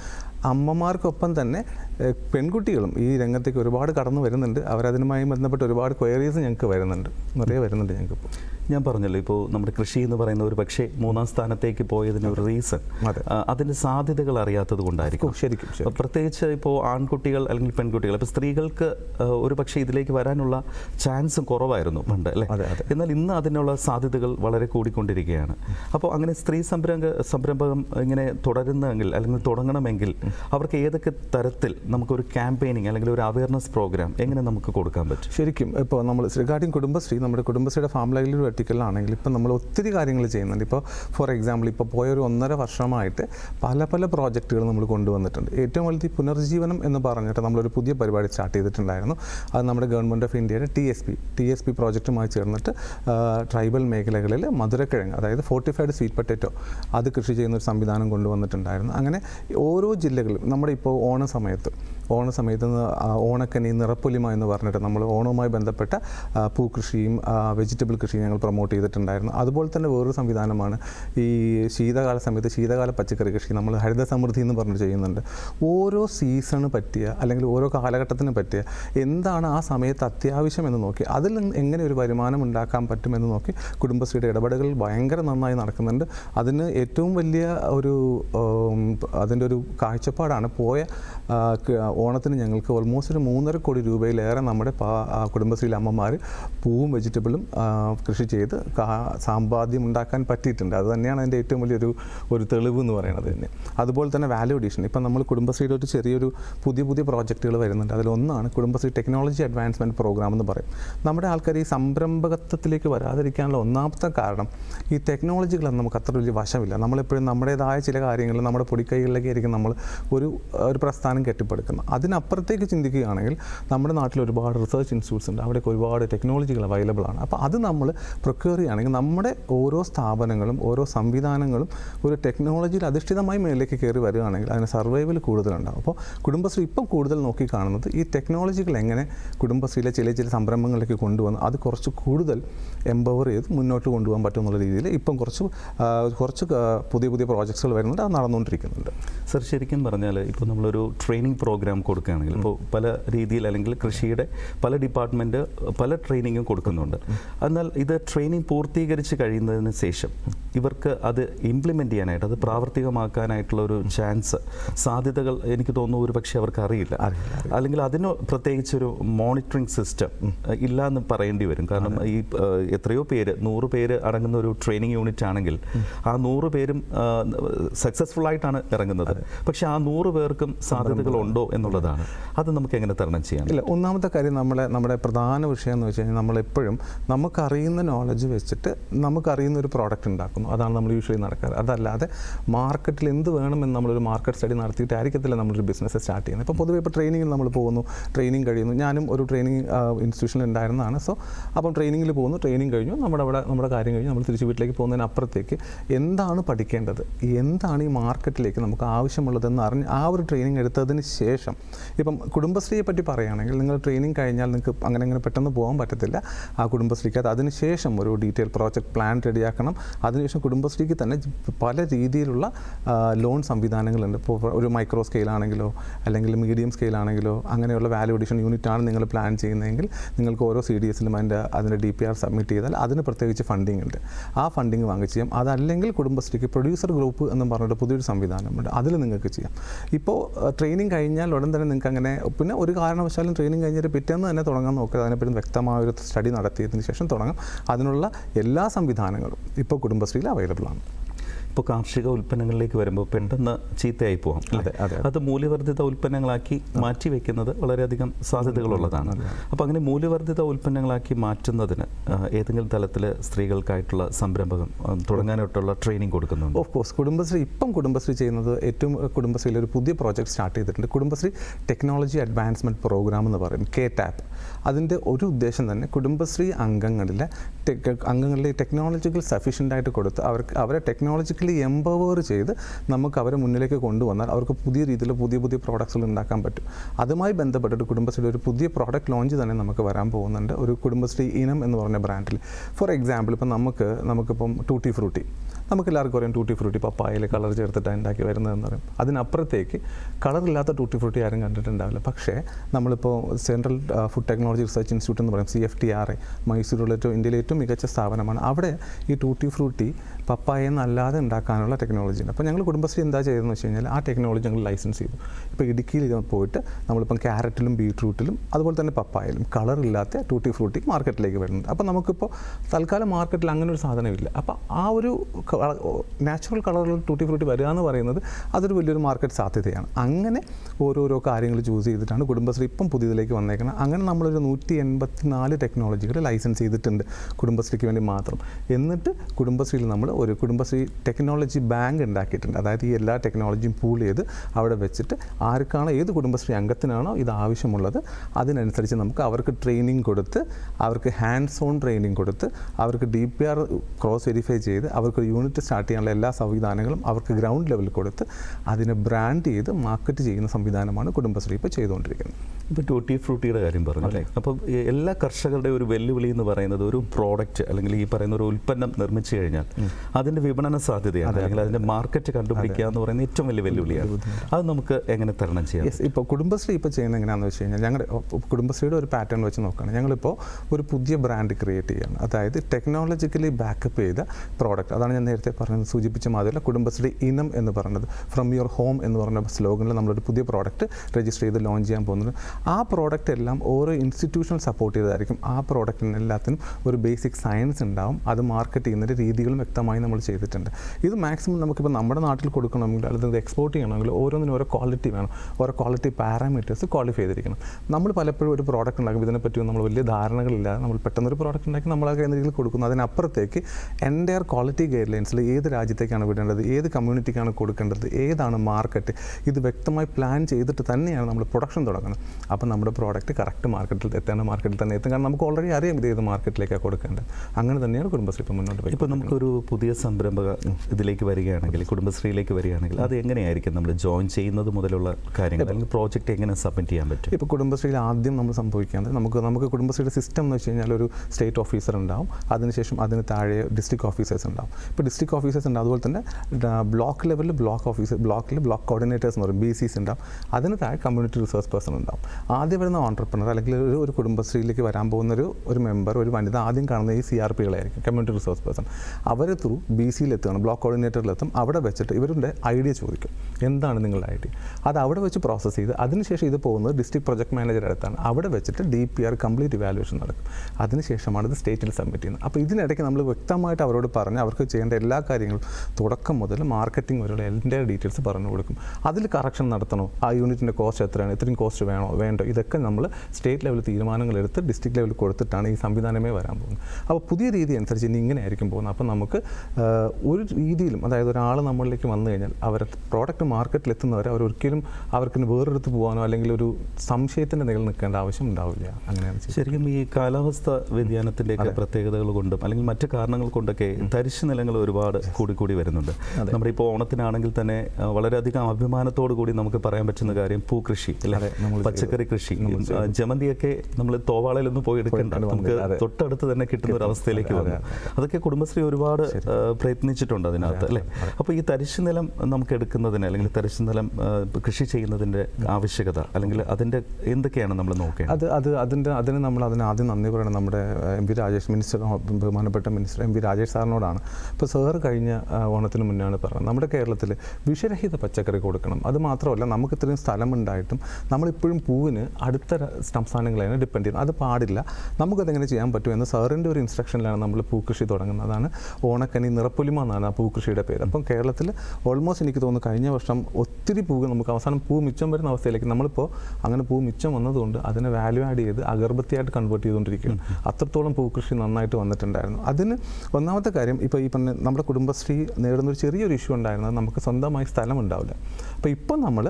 അമ്മമാർക്കൊപ്പം തന്നെ പെൺകുട്ടികളും ഈ രംഗത്തേക്ക് ഒരുപാട് കടന്നു വരുന്നുണ്ട്. അവരതിനുമായി ബന്ധപ്പെട്ട് ഒരുപാട് ക്വയറീസ് ഞങ്ങൾക്ക് വരുന്നുണ്ട്. നിറയെ വരുന്നുണ്ട് ഞങ്ങൾക്ക് ഇപ്പോൾ. ഞാൻ പറഞ്ഞല്ലോ ഇപ്പോൾ നമ്മുടെ കൃഷി എന്ന് പറയുന്ന ഒരു പക്ഷേ മൂന്നാം സ്ഥാനത്തേക്ക് പോയതിന് ഒരു റീസൺ അതിന്റെ സാധ്യതകൾ അറിയാത്തത് കൊണ്ടായിരിക്കും. ശരിക്കും ശരി പ്രത്യേകിച്ച് ഇപ്പോൾ ആൺകുട്ടികൾ അല്ലെങ്കിൽ പെൺകുട്ടികൾ ഇപ്പോൾ സ്ത്രീകൾക്ക് ഒരു പക്ഷേ ഇതിലേക്ക് വരാനുള്ള ചാൻസ് കുറവായിരുന്നു പണ്ട് അല്ലേ? അതെ, അതെ. എന്നാൽ ഇന്ന് അതിനുള്ള സാധ്യതകൾ വളരെ കൂടിക്കൊണ്ടിരിക്കുകയാണ്. അപ്പോൾ അങ്ങനെ സ്ത്രീ സംരംഭ സംരംഭകം ഇങ്ങനെ തുടരുന്നെങ്കിൽ അല്ലെങ്കിൽ തുടങ്ങണമെങ്കിൽ അവർക്ക് ഏതൊക്കെ തരത്തിൽ നമുക്കൊരു ക്യാമ്പയിനിങ് അല്ലെങ്കിൽ ഒരു അവയർനെസ് പ്രോഗ്രാം എങ്ങനെ നമുക്ക് കൊടുക്കാൻ പറ്റും? ശരിക്കും ഇപ്പോൾ നമ്മൾ റിഗാർഡിങ് കുടുംബശ്രീ നമ്മുടെ കുടുംബശ്രീയുടെ ഫാം ലൈവിൽ വെർട്ടിക്കലാണെങ്കിൽ ഇപ്പോൾ നമ്മൾ ഒത്തിരി കാര്യങ്ങൾ ചെയ്യുന്നുണ്ട്. ഇപ്പോൾ ഫോർ എക്സാമ്പിൾ ഇപ്പോൾ പോയ ഒരു ഒന്നര വർഷമായിട്ട് പല പല പ്രോജക്റ്റുകൾ നമ്മൾ കൊണ്ടുവന്നിട്ടുണ്ട്. ഏറ്റവും വലുത് ഈ പുനർജീവനം എന്ന് പറഞ്ഞിട്ട് നമ്മളൊരു പുതിയ പരിപാടി സ്റ്റാർട്ട് ചെയ്തിട്ടുണ്ടായിരുന്നു. അത് നമ്മുടെ ഗവൺമെന്റ് ഓഫ് ഇന്ത്യയുടെ T S P T S P പ്രോജക്റ്റുമായി ചേർന്നിട്ട് ട്രൈബൽ മേഖലകളിൽ മധുരക്കിഴങ്ങ് അതായത് ഫോർട്ടിഫൈഡ് സ്വീറ്റ് പൊട്ടറ്റോ അത് കൃഷി ചെയ്യുന്ന ഒരു സംവിധാനം കൊണ്ടുവന്നിട്ടുണ്ടായിരുന്നു. അങ്ങനെ ഓരോ ജില്ലകളിലും നമ്മുടെ ഇപ്പോൾ ഓണ സമയത്ത് ഓണ സമയത്ത് ഓണക്കനി നിറപ്പൊലിമ എന്ന് പറഞ്ഞിട്ട് നമ്മൾ ഓണവുമായി ബന്ധപ്പെട്ട പൂക്കൃഷിയും വെജിറ്റബിൾ കൃഷിയും ഞങ്ങൾ പ്രൊമോട്ട് ചെയ്തിട്ടുണ്ടായിരുന്നു. അതുപോലെ തന്നെ വേറൊരു സംവിധാനമാണ് ഈ ശീതകാല സമയത്ത് ശീതകാല പച്ചക്കറി കൃഷി നമ്മൾ ഹരിത സമൃദ്ധി എന്ന് പറഞ്ഞിട്ട് ചെയ്യുന്നുണ്ട്. ഓരോ സീസണ് പറ്റിയ അല്ലെങ്കിൽ ഓരോ കാലഘട്ടത്തിന് പറ്റിയ എന്താണ് ആ സമയത്ത് അത്യാവശ്യം എന്ന് നോക്കി അതിൽ എങ്ങനെ ഒരു വരുമാനം ഉണ്ടാക്കാൻ പറ്റുമെന്ന് നോക്കി കുടുംബശ്രീയുടെ ഇടപെടലുകൾ ഭയങ്കര നന്നായി നടക്കുന്നുണ്ട്. അതിന് ഏറ്റവും വലിയ ഒരു അതിന്റെ ഒരു കാഴ്ചപ്പാടാണ് പോയ ഓണത്തിന് ഞങ്ങൾക്ക് ഓൾമോസ്റ്റ് ഒരു മൂന്നര കോടി രൂപയിലേറെ നമ്മുടെ കുടുംബശ്രീയിലെ അമ്മമാർ പൂവും വെജിറ്റബിളും കൃഷി ചെയ്ത് സമ്പാദ്യം ഉണ്ടാക്കാൻ പറ്റിയിട്ടുണ്ട്. അത് തന്നെയാണ് അതിന്റെ ഏറ്റവും വലിയൊരു ഒരു തെളിവ് എന്ന് പറയുന്നത് തന്നെ. അതുപോലെ തന്നെ വാല്യൂ അഡീഷൻ ഇപ്പം നമ്മൾ കുടുംബശ്രീയുടെ ഒരു ചെറിയൊരു പുതിയ പുതിയ പ്രോജക്റ്റുകൾ വരുന്നുണ്ട്. അതിലൊന്നാണ് കുടുംബശ്രീ ടെക്നോളജി അഡ്വാൻസ്മെന്റ് പ്രോഗ്രാം എന്ന് പറയും. നമ്മുടെ ആൾക്കാർ ഈ സംരംഭകത്വത്തിലേക്ക് വരാതിരിക്കാനുള്ള ഒന്നാമത്തെ കാരണം ഈ ടെക്നോളജികളൊന്നും നമുക്ക് അത്ര വലിയ വശമില്ല. നമ്മളെപ്പോഴും നമ്മുടേതായ ചില കാര്യങ്ങൾ നമ്മുടെ പൊടിക്കൈകളിലേക്ക് ആയിരിക്കും നമ്മൾ ഒരു ഒരു പ്രസ്ഥാനം കെട്ടിപ്പടുക്കുന്നത്. അതിനപ്പുറത്തേക്ക് ചിന്തിക്കുകയാണെങ്കിൽ നമ്മുടെ നാട്ടിൽ ഒരുപാട് റിസർച്ച് ഇൻസ്റ്റിറ്റ്യൂട്ട്സ് ഉണ്ട്. അവിടെയൊക്കെ ഒരുപാട് ടെക്നോളജികൾ അവൈലബിൾ ആണ്. അപ്പോൾ അത് നമ്മൾ പ്രൊക്യൂർ ചെയ്യുകയാണെങ്കിൽ നമ്മുടെ ഓരോ സ്ഥാപനങ്ങളും ഓരോ സംവിധാനങ്ങളും ഒരു ടെക്നോളജിയിൽ അധിഷ്ഠിതമായി മേലേക്ക് കയറി വരികയാണെങ്കിൽ അതിന് സർവൈവൽ കൂടുതലുണ്ടാകും അപ്പോൾ കുടുംബശ്രീ ഇപ്പം കൂടുതൽ നോക്കി കാണുന്നത് ഈ ടെക്നോളജികൾ എങ്ങനെ കുടുംബശ്രീയിലെ ചില ചില സംരംഭങ്ങളിലേക്ക് കൊണ്ടുവന്ന് അത് കുറച്ച് കൂടുതൽ എംപവർ ചെയ്ത് മുന്നോട്ട് കൊണ്ടുപോകാൻ പറ്റും എന്നുള്ള രീതിയിൽ ഇപ്പം കുറച്ച് കുറച്ച് പുതിയ പുതിയ പ്രോജക്ട്സുകൾ വരുന്നുണ്ട്. അത് നടന്നുകൊണ്ടിരിക്കുന്നുണ്ട്. സർ ശരിക്കും പറഞ്ഞാൽ ഇപ്പോൾ നമ്മളൊരു ട്രെയിനിങ് പ്രോഗ്രാം കൊടുക്കുകയാണെങ്കിൽ ഇപ്പോൾ പല രീതിയിൽ അല്ലെങ്കിൽ കൃഷിയുടെ പല ഡിപ്പാർട്ട്മെന്റ് പല ട്രെയിനിങ്ങും കൊടുക്കുന്നുണ്ട്. എന്നാൽ ഇത് ട്രെയിനിങ് പൂർത്തീകരിച്ച് കഴിയുന്നതിന് ശേഷം ഇവർക്ക് അത് ഇംപ്ലിമെന്റ് ചെയ്യാനായിട്ട് അത് പ്രാവർത്തികമാക്കാനായിട്ടുള്ള ഒരു ചാൻസ് സാധ്യതകൾ എനിക്ക് തോന്നുന്നു ഒരു പക്ഷേ അവർക്ക് അറിയില്ല. അല്ലെങ്കിൽ അതിന് പ്രത്യേകിച്ചൊരു മോണിറ്ററിംഗ് സിസ്റ്റം ഇല്ല എന്ന് പറയേണ്ടി വരും. കാരണം ഈ എത്രയോ പേര് നൂറ് പേര് അടങ്ങുന്ന ഒരു ട്രെയിനിങ് യൂണിറ്റ് ആണെങ്കിൽ ആ നൂറ് പേരും സക്സസ്ഫുൾ ആയിട്ടാണ് ഇറങ്ങുന്നത്. പക്ഷേ ആ നൂറ് പേർക്കും സാധ്യതകൾ ഉണ്ടോ എന്നുള്ളതാണ്. അത് നമുക്ക് എങ്ങനെ തരണം ചെയ്യാം? ഇല്ല ഒന്നാമത്തെ കാര്യം നമ്മളെ നമ്മുടെ പ്രധാന വിഷയം എന്ന് വെച്ച് കഴിഞ്ഞാൽ നമ്മളെപ്പോഴും നമുക്കറിയുന്ന നോളജ് വെച്ചിട്ട് നമുക്കറിയുന്ന ഒരു പ്രോഡക്റ്റ് ഉണ്ടാക്കുന്നു. അതാണ് നമ്മൾ യൂഷ്വലി നടക്കാറ്. അതല്ലാതെ മാർക്കറ്റിൽ എന്ത് വേണമെന്ന് നമ്മളൊരു മാർക്കറ്റ് സ്റ്റഡി നടത്തിയിട്ടായിരിക്കത്തില്ല നമ്മളൊരു ബിസിനസ് സ്റ്റാർട്ട് ചെയ്യുന്നത്. ഇപ്പോൾ പൊതുവേ ഇപ്പോൾ ട്രെയിനിങ്ങിൽ നമ്മൾ പോകുന്നു ട്രെയിനിങ് കഴിയുന്നു. ഞാനും ഒരു ട്രെയിനിങ് ഇൻസ്റ്റിറ്റ്യൂഷനിൽ ഉണ്ടായിരുന്നതാണ്. സോ അപ്പം ട്രെയിനിങ്ങിൽ പോകുന്നു ട്രെയിനിങ് കഴിഞ്ഞു. നമ്മുടെ അവിടെ നമ്മുടെ കാര്യം കഴിഞ്ഞു. നമ്മൾ തിരിച്ച് വീട്ടിലേക്ക് പോകുന്നതിന് അപ്പുറത്തേക്ക് എന്താണ് പഠിക്കേണ്ടത്? എന്താണ് ഈ മാർക്കറ്റിലേക്ക് നമുക്ക് ആവശ്യമുള്ളതെന്ന് അറിഞ്ഞ് ആ ഒരു ട്രെയിനിങ് എടുത്തതിന് ശേഷം ഇപ്പം കുടുംബശ്രീയെ പറ്റി പറയുകയാണെങ്കിൽ നിങ്ങൾ ട്രെയിനിങ് കഴിഞ്ഞാൽ നിങ്ങൾക്ക് അങ്ങനെ അങ്ങനെ പെട്ടെന്ന് പോകാൻ പറ്റത്തില്ല. ആ കുടുംബശ്രീക്ക് അത് അതിനുശേഷം ഒരു ഡീറ്റെയിൽ പ്രോജക്റ്റ് പ്ലാൻ റെഡിയാക്കണം അതിനുശേഷം കുടുംബശ്രീക്ക് തന്നെ പല രീതിയിലുള്ള ലോൺ സംവിധാനങ്ങളുണ്ട്. ഇപ്പോൾ ഒരു മൈക്രോ സ്കെയിലാണെങ്കിലോ അല്ലെങ്കിൽ മീഡിയം സ്കെയിലാണെങ്കിലോ അങ്ങനെയുള്ള വാല്യൂ അഡീഷൻ യൂണിറ്റ് ആണ് നിങ്ങൾ പ്ലാൻ ചെയ്യുന്നതെങ്കിൽ നിങ്ങൾക്ക് ഓരോ സി ഡി എസിലും അതിന്റെ അതിന്റെ ഡി പി ആർ സബ്മിറ്റ് ചെയ്താൽ അതിന് പ്രത്യേകിച്ച് ഫണ്ടിങ് ഉണ്ട്. ആ ഫണ്ടിങ് വാങ്ങിച്ച് ചെയ്യാം. അതല്ലെങ്കിൽ കുടുംബശ്രീക്ക് പ്രൊഡ്യൂസർ ഗ്രൂപ്പ് എന്ന് പറഞ്ഞിട്ട് പുതിയൊരു സംവിധാനമുണ്ട്. അതിൽ നിങ്ങൾക്ക് ചെയ്യാം. ഇപ്പോൾ ട്രെയിനിങ് കഴിഞ്ഞാൽ ഉടൻ തന്നെ നിങ്ങൾക്ക് അങ്ങനെ പിന്നെ ഒരു കാരണവശാലും ട്രെയിനിങ് കഴിഞ്ഞിട്ട് പിറ്റേന്ന് തന്നെ തുടങ്ങാൻ നോക്കുക അതിനെപ്പറ്റി വ്യക്തമായ ഒരു സ്റ്റഡി നടത്തിയതിന് ശേഷം തുടങ്ങാം. അതിനുള്ള എല്ലാ സംവിധാനങ്ങളും ഇപ്പോൾ കുടുംബശ്രീയിൽ അവൈലബിൾ ആണ്. ഇപ്പോൾ കാർഷിക ഉൽപ്പന്നങ്ങളിലേക്ക് വരുമ്പോൾ പെട്ടെന്ന് ചീത്തയായി പോകാം? അതെ, അതെ. അത്. മൂല്യവർദ്ധിത ഉൽപ്പന്നങ്ങളാക്കി മാറ്റി വെക്കുന്നത് വളരെയധികം സാധ്യതകളുള്ളതാണ്. അപ്പോൾ അങ്ങനെ മൂല്യവർദ്ധിത ഉൽപ്പന്നങ്ങളാക്കി മാറ്റുന്നതിന് ഏതെങ്കിലും തലത്തിൽ സ്ത്രീകൾക്കായിട്ടുള്ള സംരംഭകം തുടങ്ങാനായിട്ടുള്ള ട്രെയിനിങ് കൊടുക്കുന്നുണ്ട്? ഓഫ് കോഴ്സ് കുടുംബശ്രീ ഇപ്പം കുടുംബശ്രീ ചെയ്യുന്നത് ഏറ്റവും കുടുംബശ്രീയിൽ ഒരു പുതിയ പ്രോജക്റ്റ് സ്റ്റാർട്ട് ചെയ്തിട്ടുണ്ട്. കുടുംബശ്രീ ടെക്നോളജി അഡ്വാൻസ്മെന്റ് പ്രോഗ്രാം എന്ന് പറയും കെ ടാപ്പ്. അതിന്റെ ഒരു ഉദ്ദേശം തന്നെ കുടുംബശ്രീ അംഗങ്ങളിലെ അംഗങ്ങളിലെ ടെക്നോളജിക്കൽ സഫീഷ്യന്റ് ആയിട്ട് കൊടുത്ത് അവർക്ക് അവരെ ടെക്നോളജിക്കലി എംപവർ ചെയ്ത് നമുക്ക് അവരെ മുന്നിലേക്ക് കൊണ്ടുവന്നാൽ അവർക്ക് പുതിയ രീതിയിൽ പുതിയ പുതിയ പ്രോഡക്റ്റ്സുകൾ ഉണ്ടാക്കാൻ പറ്റും. അതുമായി ബന്ധപ്പെട്ടിട്ട് കുടുംബശ്രീ ഒരു പുതിയ പ്രോഡക്റ്റ് ലോഞ്ച് തന്നെ നമുക്ക് വരാൻ പോകുന്നുണ്ട്. ഒരു കുടുംബശ്രീ ഇനം എന്ന് പറഞ്ഞ ബ്രാൻഡിൽ ഫോർ എക്സാമ്പിൾ ഇപ്പം നമുക്ക് നമുക്കിപ്പം ടൂട്ടി ഫ്രൂട്ടി നമുക്ക് എല്ലാവർക്കും അറിയാം ടൂട്ടി ഫ്രൂട്ടി പപ്പായയിൽ കളർ ചേർത്തിട്ടാണ് ഉണ്ടാക്കി വരുന്നതെന്ന് പറയും. അതിനപ്പുറത്തേക്ക് കളറില്ലാത്ത ടൂട്ടി ഫ്രൂട്ടി ആരും കണ്ടിട്ടുണ്ടാവില്ല. പക്ഷേ നമ്മളിപ്പോൾ central food technology research institute എന്ന് പറയും C F T R I മൈസൂരുള്ള ഏറ്റവും ഇന്ത്യയിലെ ഏറ്റവും മികച്ച സ്ഥാപനമാണ്. അവിടെ ഈ ടൂട്ടി ഫ്രൂട്ടി പപ്പായ എന്നല്ലാതെ ഉണ്ടാക്കാനുള്ള ടെക്നോളജി ഉണ്ട്. അപ്പോൾ ഞങ്ങൾ കുടുംബശ്രീ എന്താ ചെയ്തതെന്ന് വെച്ച് കഴിഞ്ഞാൽ ആ ടെക്നോളജി ഞങ്ങൾ ലൈസൻസ് ചെയ്തു. ഇപ്പോൾ ഇടുക്കിയിൽ പോയിട്ട് നമ്മളിപ്പം ക്യാരറ്റിലും ബീട്രൂട്ടിലും അതുപോലെ തന്നെ പപ്പായയിലും കളറില്ലാത്ത ടൂട്ടി ഫ്രൂട്ടി മാർക്കറ്റിലേക്ക് വരുന്നുണ്ട്. അപ്പോൾ നമുക്കിപ്പോൾ തൽക്കാലം മാർക്കറ്റിൽ അങ്ങനെ ഒരു സാധനമില്ല അപ്പോൾ ആ ഒരു നാച്ചുറൽ കളറിൽ ടൂട്ടി ഫ്രൂട്ടി വരിക എന്ന് പറയുന്നത് അതൊരു വലിയൊരു മാർക്കറ്റ് സാധ്യതയാണ്. അങ്ങനെ ഓരോരോ കാര്യങ്ങൾ ചൂസ് ചെയ്തിട്ടാണ് കുടുംബശ്രീ ഇപ്പം പുതിയതിലേക്ക് വന്നേക്കുന്നത് അങ്ങനെ നമ്മളൊരു നൂറ്റി എൺപത്തി നാല് ടെക്നോളജികൾ ലൈസൻസ് ചെയ്തിട്ടുണ്ട് കുടുംബശ്രീക്ക് വേണ്ടി മാത്രം. എന്നിട്ട് കുടുംബശ്രീയിൽ നമ്മൾ ഒരു കുടുംബശ്രീ ടെക്നോളജി ബാങ്ക് ഉണ്ടാക്കിയിട്ടുണ്ട്. അതായത് ഈ എല്ലാ ടെക്നോളജിയും പൂൾ ചെയ്ത് അവിടെ വെച്ചിട്ട് ആർക്കാണോ ഏത് കുടുംബശ്രീ അംഗത്തിനാണോ ഇത് ആവശ്യമുള്ളത് അതിനനുസരിച്ച് നമുക്ക് അവർക്ക് ട്രെയിനിങ് കൊടുത്ത് അവർക്ക് ഹാൻഡ്സ് ഓൺ ട്രെയിനിങ് കൊടുത്ത് അവർക്ക് D P R cross verify ചെയ്ത് അവർക്ക് യൂണിറ്റ് സ്റ്റാർട്ട് ചെയ്യാനുള്ള എല്ലാ സംവിധാനങ്ങളും അവർക്ക് ഗ്രൗണ്ട് ലെവലിൽ കൊടുത്ത് അതിനെ ബ്രാൻഡ് ചെയ്ത് മാർക്കറ്റ് ചെയ്യുന്ന സംവിധാനമാണ് കുടുംബശ്രീ ഇപ്പോൾ ചെയ്തുകൊണ്ടിരിക്കുന്നത്. ഇപ്പോൾ ടൂട്ടി ഫ്രൂട്ടിയുടെ കാര്യം പറഞ്ഞു അല്ലേ? അപ്പോൾ എല്ലാ കർഷകരുടെ ഒരു വെല്ലുവിളി എന്ന് പറയുന്നത് ഒരു പ്രോഡക്റ്റ് അല്ലെങ്കിൽ ഈ പറയുന്ന ഒരു ഉൽപ്പന്നം നിർമ്മിച്ചു കഴിഞ്ഞാൽ അതിന്റെ വിപണന സാധ്യതയാണ്. അല്ലെങ്കിൽ അതിന്റെ മാർക്കറ്റ് കണ്ടുപിടിക്കുക എന്ന് പറയുന്നത് ഏറ്റവും വലിയ വെല്ലുവിളിയാണ്. അത് നമുക്ക് എങ്ങനെ തരണം ചെയ്യാം? ഇപ്പോൾ കുടുംബശ്രീ ഇപ്പോൾ ചെയ്യുന്നത് എങ്ങനെയാണെന്ന് വെച്ച് കഴിഞ്ഞാൽ ഞങ്ങളുടെ കുടുംബശ്രീയുടെ ഒരു പാറ്റേൺ വെച്ച് നോക്കുകയാണ്. ഞങ്ങളിപ്പോൾ ഒരു പുതിയ ബ്രാൻഡ് ക്രിയേറ്റ് ചെയ്യുകയാണ്. അതായത് ടെക്നോളജിക്കലി ബാക്കപ്പ് ചെയ്ത പ്രോഡക്റ്റ് അതാണ് ഞാൻ നേരത്തെ പറഞ്ഞത് സൂചിപ്പിച്ച മാതിരി കുടുംബശ്രീ ഇനം എന്ന് പറയുന്നത് ഫ്രം യുവർ ഹോം എന്ന് പറഞ്ഞ സ്ലോഗനിൽ നമ്മളൊരു പുതിയ പ്രോഡക്റ്റ് രജിസ്റ്റർ ചെയ്ത് ലോഞ്ച് ചെയ്യാൻ പോകുന്നത് ആ പ്രോഡക്റ്റ് എല്ലാം ഓരോ ഇൻസ്റ്റിറ്റ്യൂഷണൽ സപ്പോർട്ട് ചെയ്തതായിരിക്കും. ആ പ്രോഡക്റ്റിന് എല്ലാത്തിനും ഒരു ബേസിക് സയൻസ് ഉണ്ടാവും. അത് മാർക്കറ്റ് ചെയ്യുന്നതിന്റെ രീതികളും വ്യക്തമായി നമ്മൾ ചെയ്തിട്ടുണ്ട്. ഇത് മാക്സിമം നമുക്കിപ്പോൾ നമ്മുടെ നാട്ടിൽ കൊടുക്കണമെങ്കിൽ അല്ലെങ്കിൽ എക്സ്പോർട്ട് ചെയ്യണമെങ്കിൽ ഓരോന്നിനും ഓരോ ക്വാളിറ്റി വേണം. ഓരോ ക്വാളിറ്റി പാരാമീറ്റേഴ്സ് ക്വാളിഫൈ ചെയ്തിരിക്കണം. നമ്മൾ പലപ്പോഴും ഒരു പ്രോഡക്റ്റ് ഉണ്ടാക്കും ഇതിനെപ്പറ്റി നമ്മൾ വലിയ ധാരണകളില്ല നമ്മൾ പെട്ടെന്നൊരു പ്രോഡക്റ്റ് ഉണ്ടാക്കി നമ്മൾ ആ രീതിയിൽ കൊടുക്കുന്നു. അതിനപ്പുറത്തേക്ക് എന്റെ ക്വാളിറ്റി ഗൈഡ് ലൈൻസിൽ ഏത് രാജ്യത്തേക്കാണ് വിടേണ്ടത്? ഏത് കമ്മ്യൂണിറ്റിക്കാണ് കൊടുക്കേണ്ടത്? ഏതാണ് മാർക്കറ്റ് ഇത് വ്യക്തമായി പ്ലാൻ ചെയ്തിട്ട് തന്നെയാണ് നമ്മൾ പ്രൊഡക്ഷൻ തുടങ്ങുന്നത്. അപ്പോൾ നമ്മുടെ പ്രോഡക്റ്റ് കറക്റ്റ് മാർക്കറ്റിൽ എത്തേണ്ട മാർക്കറ്റിൽ തന്നെ എത്തും. കാരണം നമുക്ക് ഓൾറെഡി അറിയാം ഇത് ഏത് മാർക്കറ്റിലേക്കാണ് കൊടുക്കേണ്ടത്. അങ്ങനെ തന്നെയാണ് കുടുംബശ്രീ ഇപ്പം മുന്നോട്ട് പോയി ഇപ്പോൾ നമുക്കൊരു സംരംഭക ഇതിലേക്ക് വരികയാണെങ്കിൽ കുടുംബശ്രീയിലേക്ക് വരികയാണെങ്കിൽ അത് എങ്ങനെയായിരിക്കും നമ്മൾ ജോയിൻ ചെയ്യുന്നത് മുതലുള്ള കാര്യങ്ങൾ? അല്ലെങ്കിൽ പ്രോജക്റ്റ് എങ്ങനെ സബ്മിറ്റ് ചെയ്യാൻ പറ്റും? ഇപ്പോൾ കുടുംബശ്രീയിൽ ആദ്യം നമ്മൾ സംഭവിക്കുന്നത് നമുക്ക് നമുക്ക് കുടുംബശ്രീയുടെ സിസ്റ്റം എന്ന് വെച്ച് കഴിഞ്ഞാൽ ഒരു സ്റ്റേറ്റ് ഓഫീസർ ഉണ്ടാവും. അതിനുശേഷം അതിന് താഴെ ഡിസ്ട്രിക്ട് ഓഫീസേഴ്സ് ഉണ്ടാവും. ഇപ്പോൾ ഡിസ്ട്രിക്ട് ഓഫീസേഴ്സ് ഉണ്ട് അതുപോലെ തന്നെ ബ്ലോക്ക് ലെവലിൽ ബ്ലോക്ക് ഓഫീസർ ബ്ലോക്കിൽ ബ്ലോക്ക് കോർഡിനേറ്റേഴ്സ് എന്ന് പറയും ബി സിസ് ഉണ്ടാവും. അതിന് താഴെ കമ്മ്യൂണിറ്റി റിസോഴ്സ് പേഴ്സൺ ഉണ്ടാവും. ആദ്യം വരുന്ന ഓണ്ടർപ്രണർ അല്ലെങ്കിൽ ഒരു ഒരു കുടുംബശ്രീയിലേക്ക് വരാൻ പോകുന്ന ഒരു ഒരു മെമ്പർ ഒരു വനിത ആദ്യം കാണുന്ന ഈ സി ആർ പികളായിരിക്കും കമ്മ്യൂണിറ്റി റിസോഴ്സ് പേഴ്സൺ. അവർ ബി സിയിലെത്തുകയാണ് ബ്ലോക്ക് കോർഡിനേറ്ററിലെത്തും അവിടെ വെച്ചിട്ട് ഇവരുടെ ഐഡിയ ചോദിക്കും. എന്താണ് നിങ്ങളുടെ ഐഡിയ അത് അവിടെ വെച്ച് പ്രോസസ്സ് ചെയ്ത് അതിനുശേഷം ഇത് പോകുന്നത് ഡിസ്ട്രിക്ട് പ്രൊജക്ട് മാനേജർ അടുത്താണ്. അവിടെ വെച്ചിട്ട് D P R complete evaluation നടക്കും. അതിനുശേഷമാണ് ഇത് സ്റ്റേറ്റിൽ സബ്മിറ്റ് ചെയ്യുന്നത്. അപ്പോൾ ഇതിനിടയ്ക്ക് നമ്മൾ വ്യക്തമായിട്ട് അവരോട് പറഞ്ഞ് അവർക്ക് ചെയ്യേണ്ട എല്ലാ കാര്യങ്ങളും തുടക്കം മുതൽ മാർക്കറ്റിംഗ് വരെയുള്ള എല്ലാ ഡീറ്റെയിൽസ് പറഞ്ഞു കൊടുക്കും. അതിൽ കറക്ഷൻ നടത്തണോ? ആ യൂണിറ്റിന്റെ കോസ്റ്റ് എത്രയാണ്? ഇത്രയും കോസ്റ്റ് വേണോ? വേണ്ടോ? ഇതൊക്കെ നമ്മൾ സ്റ്റേറ്റ് ലെവൽ തീരുമാനങ്ങൾ എടുത്ത് ഡിസ്ട്രിക്ട് ലെവലിൽ കൊടുത്തിട്ടാണ് ഈ സംവിധാനമേ വരാൻ പോകുന്നത്. അപ്പോൾ പുതിയ രീതി അനുസരിച്ച് ഇനി ഇങ്ങനെ ആയിരിക്കും പോകുന്നത്. അപ്പോൾ നമുക്ക് ഒരു രീതിയിലും അതായത് ഒരാൾ നമ്മളിലേക്ക് വന്നു കഴിഞ്ഞാൽ അവരെ പ്രോഡക്റ്റ് മാർക്കറ്റിൽ എത്തുന്നവരെ അവർ ഒരിക്കലും അവർക്ക് വേറൊരിടത്ത് പോകാനോ അല്ലെങ്കിൽ ഒരു സംശയത്തിന്റെ നിലയിൽ നിൽക്കേണ്ട ആവശ്യം ഉണ്ടാവില്ല. അങ്ങനെയാണ് ശരിക്കും ഈ കാലാവസ്ഥ വ്യതിയാനത്തിന്റെയൊക്കെ പ്രത്യേകതകൾ കൊണ്ടും അല്ലെങ്കിൽ മറ്റു കാരണങ്ങൾ കൊണ്ടൊക്കെ തരിശ് നിലങ്ങൾ ഒരുപാട് കൂടിക്കൂടി കൂടി വരുന്നുണ്ട്. നമ്മുടെ ഇപ്പോൾ ഓണത്തിനാണെങ്കിൽ തന്നെ വളരെയധികം അഭിമാനത്തോടു കൂടി നമുക്ക് പറയാൻ പറ്റുന്ന കാര്യം പൂക്കൃഷി അല്ലെ? പച്ചക്കറി കൃഷി. ജമന്തിയൊക്കെ നമ്മൾ തോവാളയിലൊന്നും പോയി എടുക്കേണ്ട. നമുക്ക് തൊട്ടടുത്ത് തന്നെ കിട്ടുന്ന ഒരു അവസ്ഥയിലേക്ക് വന്നു. അതൊക്കെ കുടുംബശ്രീ ഒരുപാട് പ്രയത്നിച്ചിട്ടുണ്ട് അതിനകത്ത് അല്ലേ? അപ്പോൾ ഈ തരിശു നിലം നമുക്ക് എടുക്കുന്നതിന് അല്ലെങ്കിൽ തരിശു നിലം കൃഷി ചെയ്യുന്നതിന്റെ ആവശ്യകത അല്ലെങ്കിൽ അതിന്റെ എന്തൊക്കെയാണ് നമ്മൾ നോക്കേണ്ടത്? അത് അത് അതിന്റെ അതിന് നമ്മൾ അതിന് ആദ്യം നന്ദി പറയണം നമ്മുടെ എം പി രാജേഷ് മിനിസ്റ്റർ ബഹുമാനപ്പെട്ട മിനിസ്റ്റർ എം പി രാജേഷ് സാറിനോടാണ്. ഇപ്പോൾ സാർ കഴിഞ്ഞ ഓണത്തിന് മുന്നാണ് പറഞ്ഞത്. നമ്മുടെ കേരളത്തിൽ വിഷരഹിത പച്ചക്കറി കൊടുക്കണം. അത് മാത്രമല്ല നമുക്ക് ഇത്രയും സ്ഥലമുണ്ടായിട്ടും നമ്മളിപ്പോഴും പൂവിന് അടുത്ത സംസ്ഥാനങ്ങളെയാണ് ഡിപ്പെൻഡ് ചെയ്യുന്നത് അത് പാടില്ല. നമുക്കതെങ്ങനെ ചെയ്യാൻ പറ്റും എന്ന് സാറിന്റെ ഒരു ഇൻസ്ട്രക്ഷനിലാണ് നമ്മൾ പൂക്കൃഷി തുടങ്ങുന്നത്. അതാണ് ഓണക്കനി നിറപ്പൊലിമ എന്നാണ് ആ പൂക്കൃഷിയുടെ പേര്. അപ്പം കേരളത്തിൽ ഓൾമോസ്റ്റ് എനിക്ക് തോന്നുന്നു കഴിഞ്ഞ വർഷം ഒത്തിരി പൂവ് നമുക്ക് അവസാനം പൂ മിച്ചം വരുന്ന അവസ്ഥയിലേക്ക് നമ്മളിപ്പോൾ അങ്ങനെ പൂ മിച്ചം വന്നതുകൊണ്ട് അതിനെ വാല്യൂ ആഡ് ചെയ്ത് അഗർബത്തിയായിട്ട് കൺവേർട്ട് ചെയ്തുകൊണ്ടിരിക്കുകയാണ്. അത്രത്തോളം പൂക്കൃഷി നന്നായിട്ട് വന്നിട്ടുണ്ടായിരുന്നു. അതിന് ഒന്നാമത്തെ കാര്യം ഇപ്പോൾ ഈ പറഞ്ഞ നമ്മുടെ കുടുംബശ്രീ നേടുന്ന ഒരു ചെറിയൊരു ഇഷ്യൂ ഉണ്ടായിരുന്നത് നമുക്ക് സ്വന്തമായി സ്ഥലം ഉണ്ടാവില്ല. അപ്പോൾ ഇപ്പം നമ്മൾ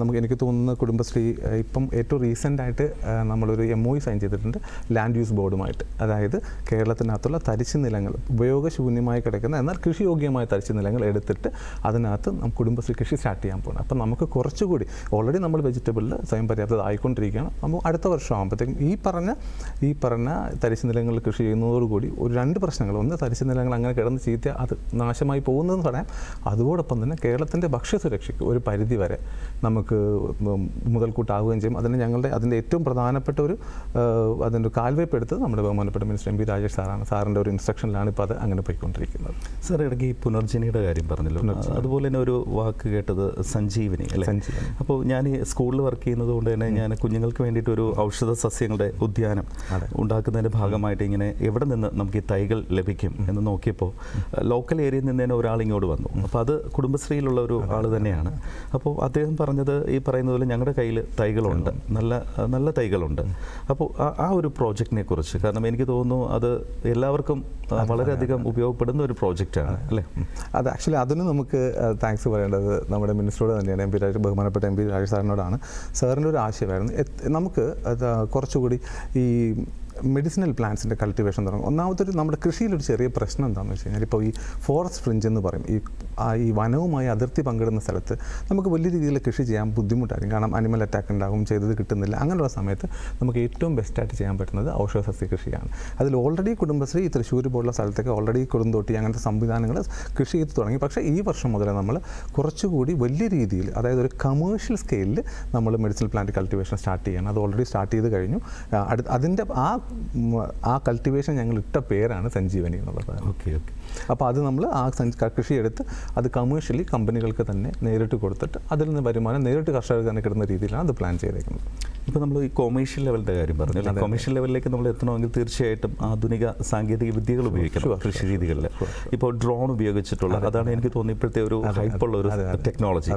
നമുക്ക് എനിക്ക് തോന്നുന്ന കുടുംബശ്രീ ഇപ്പം ഏറ്റവും റീസെന്റായിട്ട് നമ്മളൊരു എം ഒ സൈൻ ചെയ്തിട്ടുണ്ട് ലാൻഡ് യൂസ് ബോർഡുമായിട്ട് അതായത് കേരളത്തിനകത്തുള്ള തരിശു നിലങ്ങൾ ഉപയോഗശൂന്യമായി കിടക്കുന്ന. എന്നാൽ കൃഷിയോഗ്യമായ തരിശു നിലങ്ങൾ എടുത്തിട്ട് അതിനകത്ത് നമുക്ക് കുടുംബശ്രീ കൃഷി സ്റ്റാർട്ട് ചെയ്യാൻ പോകണം അപ്പം നമുക്ക് കുറച്ചുകൂടി ഓൾറെഡി നമ്മൾ വെജിറ്റബിളിൽ സ്വയം പര്യാപ്തത ആയിക്കൊണ്ടിരിക്കുകയാണ്. നമുക്ക് അടുത്ത വർഷം ആകുമ്പോഴത്തേക്കും ഈ പറഞ്ഞ ഈ പറഞ്ഞ തരിശു നിലങ്ങൾ കൃഷി ചെയ്യുന്നതോടുകൂടി ഒരു രണ്ട് പ്രശ്നങ്ങൾ. ഒന്ന് തരിശു നിലങ്ങൾ അങ്ങനെ കിടന്ന് ചീത്ത അത് നാശമായി പോകുന്നതെന്ന് പറയാം. അതോടൊപ്പം തന്നെ കേരളത്തിന്റെ ഭക്ഷ്യസുരക്ഷയ്ക്ക് ഒരു പരിധി വരെ നമുക്ക് മുതൽക്കൂട്ടാവുകയും ചെയ്യും. അതിന് ഞങ്ങളുടെ അതിന്റെ ഏറ്റവും പ്രധാനപ്പെട്ട ഒരു അതിന്റെ കാൽവയ്പ്പെടുത്തത് നമ്മുടെ ബഹുമാനപ്പെട്ട മിനിസ്റ്റർ എം പി രാജേഷ് സാറാണ്. സാറിന്റെ ഒരു ഇൻസ്ട്രക്ഷനിലാണ് ഇപ്പോൾ അത് അങ്ങനെ പോയിക്കൊണ്ടിരിക്കുന്നത്. സാർ ഇടയ്ക്ക് ഈ പുനർജനിയുടെ കാര്യം പറഞ്ഞല്ലോ. അതുപോലെ തന്നെ ഒരു വാക്ക് കേട്ടത് സഞ്ജീവനി അല്ലേ? സഞ്ജീവനി. അപ്പോൾ ഞാൻ ഈ സ്കൂളിൽ വർക്ക് ചെയ്യുന്നത് കൊണ്ട് തന്നെ ഞാൻ കുഞ്ഞുങ്ങൾക്ക് വേണ്ടിയിട്ട് ഒരു ഔഷധ സസ്യങ്ങളുടെ ഉദ്യാനം ഉണ്ടാക്കുന്നതിന്റെ ഭാഗമായിട്ട് ഇങ്ങനെ എവിടെ നിന്ന് നമുക്ക് ഈ തൈകൾ ലഭിക്കും എന്ന് നോക്കിയപ്പോൾ ലോക്കൽ ഏരിയയിൽ നിന്ന് തന്നെ ഒരാൾ ഇങ്ങോട്ട് വന്നു. അപ്പോൾ അത് കുടുംബശ്രീയിലുള്ള ഒരു ആൾ തന്നെയാണ്. അപ്പോൾ അദ്ദേഹം പറഞ്ഞത് ഈ പറയുന്ന പോലെ ഞങ്ങളുടെ കയ്യിൽ തൈകളുണ്ട്. നല്ല നല്ല തൈകളുണ്ട്. അപ്പോൾ ആ- ഒരു പ്രോജക്റ്റിനെ കുറിച്ച് കാരണം എനിക്ക് തോന്നുന്നു അത് എല്ലാവർക്കും വളരെയധികം ഉപയോഗപ്പെടുന്ന ഒരു പ്രോജക്റ്റാണ് അല്ലേ? അത് ആക്ച്വലി അതിന് നമുക്ക് താങ്ക്സ് പറയേണ്ടത് നമ്മുടെ മിനിസ്റ്ററോട് തന്നെയാണ് എം പി രാജ് ബഹുമാനപ്പെട്ട എം പി രാജേഷ് സാറിനോടാണ്. സാറിന്റെ ഒരു ആശയമായിരുന്നു. നമുക്ക് കുറച്ചുകൂടി ഈ മെഡിസിനൽ പ്ലാന്റ്സിന്റെ കൾട്ടിവേഷൻ തുടങ്ങും. ഒന്നാമത്തൊരു നമ്മുടെ കൃഷിയിലൊരു ചെറിയ പ്രശ്നം എന്താണെന്ന് വെച്ച് കഴിഞ്ഞാൽ ഇപ്പോൾ ഈ ഫോറസ്റ്റ് ഫ്രിഞ്ച് എന്ന് പറയും. ഈ ഈ വനവുമായി അതിർത്തി പങ്കിടുന്ന സ്ഥലത്ത് നമുക്ക് വലിയ രീതിയിൽ കൃഷി ചെയ്യാൻ ബുദ്ധിമുട്ടായിരിക്കും. കാരണം അനിമൽ അറ്റാക്ക് ഉണ്ടാകും ചെയ്തത് കിട്ടുന്നില്ല. അങ്ങനെയുള്ള സമയത്ത് നമുക്ക് ഏറ്റവും ബെസ്റ്റായിട്ട് ചെയ്യാൻ പറ്റുന്നത് ഔഷധസസ്യ കൃഷിയാണ്. അതിൽ ഓൾറെഡി കുടുംബശ്രീ തൃശ്ശൂർ പോലുള്ള സ്ഥലത്തൊക്കെ ഓൾറെഡി കുറുന്തോട്ടി അങ്ങനത്തെ സംവിധാനങ്ങൾ കൃഷി ചെയ്ത് തുടങ്ങി. പക്ഷേ ഈ വർഷം മുതൽ നമ്മൾ കുറച്ചുകൂടി വലിയ രീതിയിൽ അതായത് ഒരു കമേഴ്ഷ്യൽ സ്കെയിലിൽ നമ്മൾ മെഡിസിനൽ പ്ലാന്റ് കൾട്ടിവേഷൻ സ്റ്റാർട്ട് ചെയ്യണം. അത് ഓൾറെഡി സ്റ്റാർട്ട് ചെയ്ത് കഴിഞ്ഞു. അതിന്റെ ആ ആ കൾട്ടിവേഷൻ ഞങ്ങൾ ഇട്ട പേരാണ് സഞ്ജീവനി എന്നുള്ളത് ഓക്കെ ഓക്കെ. അപ്പോൾ അത് നമ്മൾ ആ കൃഷി എടുത്ത് അത് കമേഴ്ഷ്യലി കമ്പനികൾക്ക് തന്നെ നേരിട്ട് കൊടുത്തിട്ട് അതിൽ നിന്ന് വരുമാനം നേരിട്ട് കർഷകർക്ക് തന്നെ കിട്ടുന്ന രീതിയിലാണ് അത് പ്ലാൻ ചെയ്തേക്കുന്നത്. ഇപ്പോൾ നമ്മൾ ഈ കൊമേഴ്ഷ്യൽ ലെവലിന്റെ കാര്യം പറഞ്ഞു അല്ലേ കൊമേഴ്ഷ്യൽ ലെവലിലേക്ക് നമ്മൾ എത്തണമെങ്കിൽ തീർച്ചയായിട്ടും ആധുനിക സാങ്കേതിക വിദ്യകൾ ഉപയോഗിക്കണം കൃഷി രീതികളിൽ ഇപ്പോൾ ഡ്രോൺ ഉപയോഗിച്ചിട്ടുള്ള അതാണ് എനിക്ക് തോന്നുന്നു ഇപ്പോഴത്തെ ഒരു ഹൈപ്പുള്ള ഒരു ടെക്നോളജി.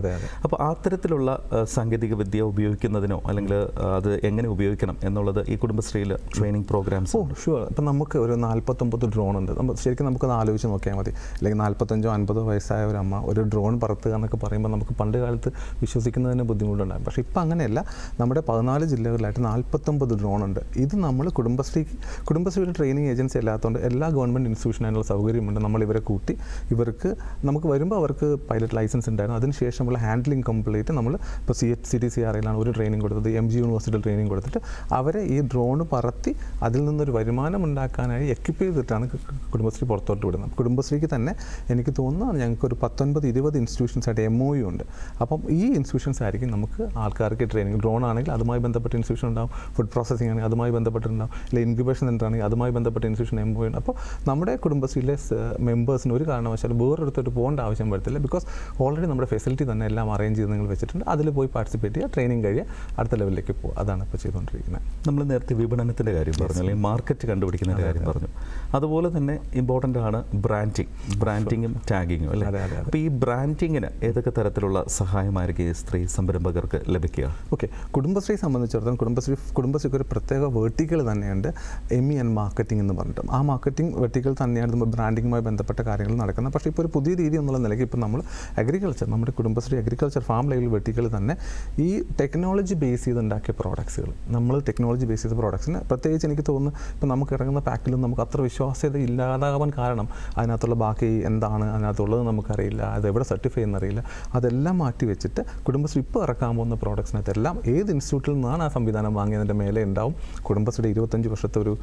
അപ്പോൾ അത്തരത്തിലുള്ള സാങ്കേതിക വിദ്യ ഉപയോഗിക്കുന്നതിനോ അല്ലെങ്കിൽ അത് എങ്ങനെ ഉപയോഗിക്കണം എന്നുള്ളത് ഈ കുടുംബശ്രീയിൽ ട്രെയിനിങ് പ്രോഗ്രാംസ് ഓ ഷുവർ ഇപ്പം നമുക്ക് ഒരു നാൽപ്പത്തൊമ്പത് ഡ്രോൺ ഉണ്ട്. നമ്മൾ ശരിക്കും നമുക്കത് ആലോചിച്ച് നോക്കിയാൽ മതി. അല്ലെങ്കിൽ നാൽപ്പത്തഞ്ചോ അൻപതോ വയസ്സായ ഒരു അമ്മ ഒരു ഡ്രോൺ പറത്തുക എന്നൊക്കെ പറയുമ്പോൾ നമുക്ക് പണ്ട് കാലത്ത് വിശ്വസിക്കുന്നതിന് ബുദ്ധിമുട്ടുണ്ടാകും പക്ഷേ ഇപ്പം അങ്ങനെയല്ല. നമ്മുടെ പതിനാല് ജില്ലകളിലായിട്ട് നാൽപ്പത്തൊമ്പത് ഡ്രോൺ ഉണ്ട്. ഇത് നമ്മൾ കുടുംബശ്രീ കുടുംബശ്രീ ഒരു ട്രെയിനിങ് ഏജൻസി അല്ലാത്തതുകൊണ്ട് എല്ലാ ഗവൺമെന്റ് ഇൻസ്റ്റിറ്റ്യൂഷനുള്ള സൗകര്യമുണ്ട്. നമ്മൾ ഇവരെ കൂട്ടി ഇവർക്ക് നമുക്ക് വരുമ്പോൾ അവർക്ക് പൈലറ്റ് ലൈസൻസ് ഉണ്ടായിരുന്നു. അതിനുശേഷമുള്ള ഹാൻഡ്ലിംഗ് കംപ്ലീറ്റ് നമ്മൾ ഇപ്പോൾ C H C T C ആറിലാണ് ഒരു ട്രെയിനിങ് കൊടുത്തത്. എം ജി യൂണിവേഴ്സിറ്റിയിൽ ട്രെയിനിങ് കൊടുത്തിട്ട് അവരെ ഈ ഡ്രോൺ പറത്തി അതിൽ നിന്നൊരു വരുമാനം ഉണ്ടാക്കാനായി എക്യുപ്പ് ചെയ്തിട്ടാണ് കുടുംബശ്രീ പുറത്തോട്ട് വിടുന്നത്. കുടുംബശ്രീക്ക് തന്നെ എനിക്ക് തോന്നുന്നു ഞങ്ങൾക്കൊരു പത്തൊൻപത് ഇരുപത് ഇൻസ്റ്റിറ്റ്യൂഷൻസായിട്ട് എം ഒ യു ഉണ്ട്. അപ്പം ഈ ഇൻസ്റ്റിറ്റ്യൂഷൻസ് ആയിരിക്കും നമുക്ക് ആൾക്കാർക്ക് ട്രെയിനിങ് ഡ്രോൺ ആണെങ്കിൽ അതുമായി ബന്ധപ്പെട്ട ഇൻസ്റ്റിറ്റ്യൂഷൻ ഉണ്ടാവും. ഫുഡ് പ്രോസസ്സിംഗ് ആണെങ്കിൽ അതുമായി ബന്ധപ്പെട്ടിട്ടുണ്ടാവും. അല്ലെങ്കിൽ ഇൻക്യുബേഷൻ സെന്റർ ആണെങ്കിൽ അതുമായി ബന്ധപ്പെട്ട ഇൻസ്റ്റിറ്റ്യൂഷൻ എം ഒ യു ഉണ്ട്. അപ്പോൾ നമ്മുടെ കുടുംബശ്രീയിലെ മെമ്പേഴ്സിന് ഒരു കാരണവശാലും വേറൊരിടത്തോട്ട് പോകേണ്ട ആവശ്യം വരത്തില്ല. ബിക്കോസ് ഓൾറെഡി നമ്മുടെ ഫെസിലിറ്റി തന്നെ എല്ലാം അറേഞ്ച് ചെയ്ത് നിങ്ങൾ വെച്ചിട്ടുണ്ട്. അതിൽ പോയി പാർട്ടിസിപ്പേറ്റ് ചെയ്യുക. ട്രെയിനിങ് കഴിയുക. അടുത്ത ലെവലിലേക്ക് പോകുക അതാണ് ഇപ്പോൾ ചെയ്തുകൊണ്ടിരിക്കുന്നത്. നമ്മൾ നേരത്തെ വിപണനത്തിന്റെ കാര്യം പറഞ്ഞു. അല്ലെങ്കിൽ മാർക്കറ്റ് കണ്ടുപിടിക്കുന്നതിന്റെ കാര്യം പറഞ്ഞു. അതുപോലെ തന്നെ ഇമ്പോർട്ടന്റ് ആണ് ബ്രാൻഡിങ് ബ്രാൻഡിങ്ങും ടാഗിങ്ങും അല്ലേ. അപ്പോൾ ഈ ബ്രാൻഡിങ്ങിന് ഏതൊക്കെ തരത്തിലുള്ള സഹായമായിരിക്കും ഈ സ്ത്രീ സംരംഭകർക്ക് ലഭിക്കുക? ഓക്കെ കുടുംബശ്രീ സംബന്ധിച്ചിടത്തോളം കുടുംബശ്രീ കുടുംബശ്രീക്ക് ഒരു പ്രത്യേക വേർട്ടിക്കൽ തന്നെയുണ്ട്. എം ഇ ആൻഡ് മാർക്കറ്റിംഗ് എന്ന് പറഞ്ഞിട്ട്. ആ മാർക്കറ്റിംഗ് വെർട്ടിക്കൽ തന്നെയാണ് നമ്മൾ ബ്രാൻഡിങ്ങുമായി ബന്ധപ്പെട്ട കാര്യങ്ങൾ നടക്കുന്നത്. പക്ഷേ ഇപ്പോൾ ഒരു പുതിയ രീതി എന്നുള്ള നിലയ്ക്ക് ഇപ്പോൾ നമ്മൾ അഗ്രികൾച്ചർ നമ്മുടെ Kudumbashree agriculture farm level vertical തന്നെ ഈ ടെക്നോളജി ബേസ് ചെയ്ത് ഉണ്ടാക്കിയ പ്രോഡക്ട്സുകൾ നമ്മൾ ടെക്നോളജി ബേസ് ചെയ്ത പ്രോഡക്ട്സിന് പ്രത്യേകിച്ച് എനിക്ക് തോന്നുന്നു ഇപ്പോൾ നമുക്ക് ഇറങ്ങുന്ന പാക്കിലും നമുക്ക് അത്ര വിശ്വാസ്യത ഇല്ലാതാകാൻ കാരണം അതിനകത്തുള്ള ബാക്കി എന്താണ് അതിനകത്തുള്ളത് നമുക്കറിയില്ല അത് എവിടെ സർട്ടിഫൈ ചെയ്യുന്നറിയില്ല. അതെല്ലാം മാറ്റി വെച്ചിട്ട് കുടുംബശ്രീ ഇപ്പോൾ ഇറക്കാൻ പോകുന്ന പ്രോഡക്ട്സിനകത്തെല്ലാം ഏത് ഇൻസ്റ്റിറ്റ്യൂട്ടിൽ നിന്നാണ് ആ സംവിധാനം വാങ്ങിയതിന്റെ മേലെ ഉണ്ടാവും? കുടുംബശ്രീയുടെ ഇരുപത്തഞ്ച് വർഷത്തെ ഒരു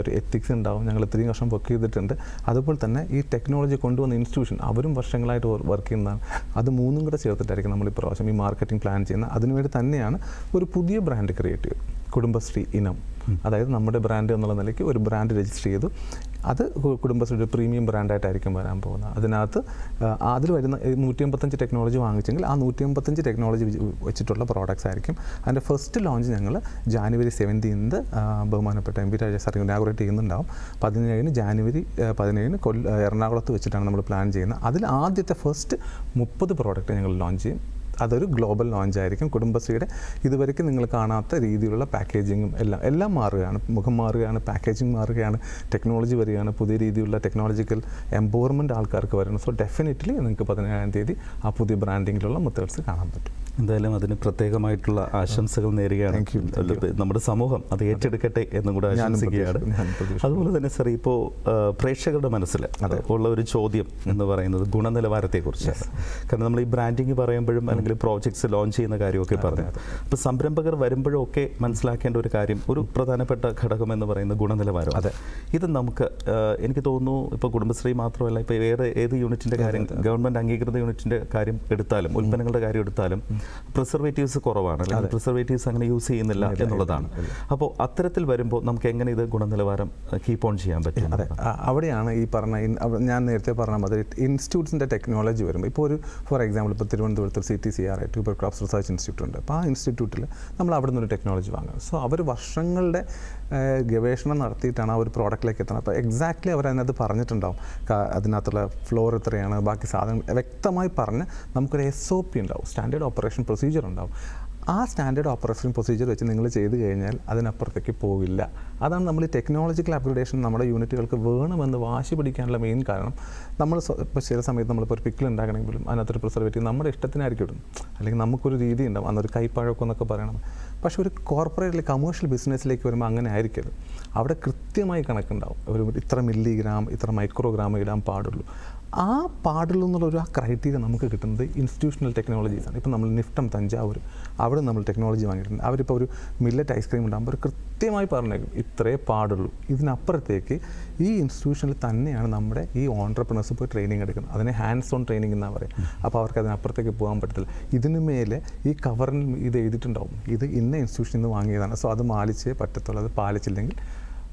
ഒരു എത്തിക്സ് ഉണ്ടാവും. ഞങ്ങൾ ഇത്രയും വർഷം വർക്ക് ചെയ്തിട്ടുണ്ട്. അതുപോലെ തന്നെ ഈ ടെക്നോളജി കൊണ്ടുവന്ന ഇൻസ്റ്റിറ്റ്യൂഷൻ അവരും വർഷങ്ങളായിട്ട് വർക്ക് ചെയ്യുന്നതാണ്. അത് മൂന്നും കൂടെ ചേർത്തിട്ടായിരിക്കും നമ്മൾ ഈ പ്രാവശ്യം ഈ മാർക്കറ്റിംഗ് പ്ലാൻ ചെയ്യുന്നത്. അതിനുവേണ്ടി തന്നെയാണ് ഒരു പുതിയ ബ്രാൻഡ് ക്രിയേറ്റ് ചെയ്യുക കുടുംബശ്രീ ഇനം. അതായത് നമ്മുടെ ബ്രാൻഡ് എന്നുള്ള നിലയ്ക്ക് ഒരു ബ്രാൻഡ് രജിസ്റ്റർ ചെയ്തു. അത് കുടുംബശ്രീയുടെ പ്രീമിയം ബ്രാൻഡായിട്ടായിരിക്കും വരാൻ പോകുന്നത്. അതിനകത്ത് അതിൽ വരുന്ന നൂറ്റി അമ്പത്തഞ്ച് ടെക്നോളജി വാങ്ങിച്ചെങ്കിൽ ആ നൂറ്റി അമ്പത്തഞ്ച് ടെക്നോളജി വെച്ചിട്ടുള്ള പ്രോഡക്റ്റ്സ് ആയിരിക്കും. അതിന്റെ ഫസ്റ്റ് ലോഞ്ച് ഞങ്ങൾ ജാനുവരി സെവന്റീൻത് ബഹുമാനപ്പെട്ട M P Raja sir inaugurate ചെയ്യുന്നുണ്ടാവും. പതിനേഴിന് ജാനുവരി പതിനേഴിന് കൊല്ല എറണാകുളത്ത് വെച്ചിട്ടാണ് നമ്മൾ പ്ലാൻ ചെയ്യുന്നത്. അതിൽ ആദ്യത്തെ ഫസ്റ്റ് മുപ്പത് പ്രോഡക്റ്റ് ഞങ്ങൾ ലോഞ്ച് ചെയ്യും. അതൊരു ഗ്ലോബൽ ലോഞ്ച് ആയിരിക്കും. കുടുംബശ്രീയുടെ ഇതുവരെയ്ക്കും നിങ്ങൾ കാണാത്ത രീതിയിലുള്ള പാക്കേജിങ്ങും എല്ലാം എല്ലാം മാറുകയാണ്. മുഖം മാറുകയാണ് പാക്കേജിങ് മാറുകയാണ് ടെക്നോളജി വരികയാണ് പുതിയ രീതിയിലുള്ള ടെക്നോളജിക്കൽ എംപവർമെന്റ് ആൾക്കാർക്ക് വരുന്നു സോ ഡെഫിനറ്റ്ലി നിങ്ങൾക്ക് പതിനേഴാം തീയതി ആ പുതിയ ബ്രാൻഡിങ്ങിലുള്ള മെത്തേഡ്സ് കാണാൻ പറ്റും. എന്തായാലും അതിന് പ്രത്യേകമായിട്ടുള്ള ആശംസകൾ നേരുകയാണ്. നമ്മുടെ സമൂഹം അത് ഏറ്റെടുക്കട്ടെ എന്നും കൂടെ ആശംസിക്കുകയാണ്. അതുപോലെ തന്നെ സാർ ഇപ്പോൾ പ്രേക്ഷകരുടെ മനസ്സിൽ ഉള്ള ഒരു ചോദ്യം എന്ന് പറയുന്നത് ഗുണനിലവാരത്തെക്കുറിച്ചാണ്. കാരണം നമ്മൾ ഈ ബ്രാൻഡിങ് പറയുമ്പോഴും അല്ലെങ്കിൽ പ്രോജക്ട്സ് ലോഞ്ച് ചെയ്യുന്ന കാര്യമൊക്കെ പറഞ്ഞു അപ്പോൾ സംരംഭകർ വരുമ്പോഴൊക്കെ മനസ്സിലാക്കേണ്ട ഒരു കാര്യം ഒരു പ്രധാനപ്പെട്ട ഘടകം എന്ന് പറയുന്ന ഗുണനിലവാരം അതെ. ഇത് നമുക്ക് എനിക്ക് തോന്നുന്നു ഇപ്പോൾ കുടുംബശ്രീ മാത്രമല്ല ഇപ്പോൾ വേറെ ഏത് യൂണിറ്റിന്റെ കാര്യം ഗവൺമെന്റ് അംഗീകൃത യൂണിറ്റിന്റെ കാര്യം എടുത്താലും ഉൽപ്പന്നങ്ങളുടെ കാര്യം എടുത്താലും പ്രിസർവേറ്റീവ്സ് കുറവാണ്. അല്ലെങ്കിൽ പ്രിസർവേറ്റീവ്സ് അങ്ങനെ യൂസ് ചെയ്യുന്നില്ല എന്നുള്ളതാണ്. അപ്പോൾ അത്തരത്തിൽ വരുമ്പോൾ നമുക്ക് എങ്ങനെ ഇത് ഗുണനിലവാരം കീപ്പ് ഓൺ ചെയ്യാൻ പറ്റും? അതെ അവിടെയാണ് ഈ പറഞ്ഞ ഞാൻ നേരത്തെ പറഞ്ഞ മാതിരി ഇൻസ്റ്റിറ്റ്യൂട്ട്സിന്റെ ടെക്നോളജി വരുമ്പോൾ ഇപ്പോൾ ഒരു ഫോർ എക്സാമ്പിൾ ഇപ്പോൾ തിരുവനന്തപുരത്ത് C T C R I tuber crops research institute ഉണ്ട്. അപ്പോൾ ആ ഇൻസ്റ്റിറ്റ്യൂട്ടിൽ നമ്മൾ അവിടെ നിന്നൊരു ടെക്നോളജി വാങ്ങും. സോ അവർ വർഷങ്ങളുടെ ഗവേഷണം നടത്തിയിട്ടാണ് ആ ഒരു പ്രോഡക്റ്റിലേക്ക് എത്തുന്നത്. അപ്പോൾ എക്സാക്ട്ലി അവർ അതിനകത്ത് പറഞ്ഞിട്ടുണ്ടാവും. അതിനകത്തുള്ള ഫ്ലോർ എത്രയാണ് ബാക്കി സാധനങ്ങൾ വ്യക്തമായി പറഞ്ഞ് നമുക്കൊരു എസ് ഒ പി ഉണ്ടാവും. സ്റ്റാൻഡേർഡ് ഓപ്പറേഷൻ പ്രൊസീജിയർ ഉണ്ടാവും. ആ സ്റ്റാൻഡേർഡ് ഓപ്പറേഷൻ പ്രൊസീജിയർ വെച്ച് നിങ്ങൾ ചെയ്ത് കഴിഞ്ഞാൽ അതിനപ്പുറത്തേക്ക് പോവില്ല. അതാണ് നമ്മൾ ഈ ടെക്നോളജിക്കൽ അപ്ഗ്രഡേഷൻ നമ്മുടെ യൂണിറ്റുകൾക്ക് വേണമെന്ന് വാശി പിടിക്കാനുള്ള മെയിൻ കാരണം. നമ്മൾ ഇപ്പോൾ ചില സമയത്ത് നമ്മളിപ്പോൾ ഒരു പിക്കിൽ ഉണ്ടാക്കണമെങ്കിലും അതിനകത്തൊരു പ്രിസർവേറ്റീവ് നമ്മുടെ ഇഷ്ടത്തിനായിരിക്കും ഇടും അല്ലെങ്കിൽ നമുക്കൊരു രീതി ഉണ്ടാവും. അന്നൊരു കൈപ്പഴക്കം എന്നൊക്കെ പറയണം. പക്ഷേ ഒരു കോർപ്പറേറ്റിൽ കമേഴ്ഷ്യൽ ബിസിനസ്സിലേക്ക് വരുമ്പോൾ അങ്ങനെ ആയിരിക്കരുത്. അവിടെ കൃത്യമായി കണക്കുണ്ടാവും. ഒരു ഇത്ര മില്ലിഗ്രാം ഇത്ര മൈക്രോഗ്രാം ഇടാൻ പാടുള്ളൂ. ആ പാടുള്ളൂ ഒരു ആ ക്രൈറ്റീരിയ നമുക്ക് കിട്ടുന്നത് ഇൻസ്റ്റിറ്റ്യൂഷണൽ ടെക്നോളജീസാണ് ഇപ്പോൾ നമ്മൾ നിഫ്റ്റം തഞ്ചാവൂർ അവിടെ നമ്മൾ ടെക്നോളജി വാങ്ങിയിട്ടുണ്ട്. അവരിപ്പോൾ ഒരു മില്ലറ്റ് ഐസ്ക്രീം ഉണ്ടാകുമ്പോൾ അവർ കൃത്യമായി പറഞ്ഞേക്കും ഇത്രേ പാടുള്ളൂ. ഇതിനപ്പുറത്തേക്ക് ഈ ഇൻസ്റ്റിറ്റ്യൂഷനിൽ തന്നെയാണ് നമ്മുടെ ഈ ഓൺടർപ്രണേഴ്സ് പോയി ട്രെയിനിങ് എടുക്കുന്നത്. അതിനെ ഹാൻഡ്സ് ഓൺ ട്രെയിനിങ് എന്നാണ് പറയുക അപ്പോൾ അവർക്ക് അതിനപ്പുറത്തേക്ക് പോകാൻ പറ്റത്തില്ല. ഇതിന് മേലെ ഈ കവറിൽ ഇത് എഴുതിയിട്ടുണ്ടാവും. ഇത് ഇന്ന ഇൻസ്റ്റിറ്റ്യൂഷനിൽ നിന്ന് വാങ്ങിയതാണ്. സോ അത് മാലിച്ചേ പറ്റത്തുള്ളൂ. അത് പാലിച്ചില്ലെങ്കിൽ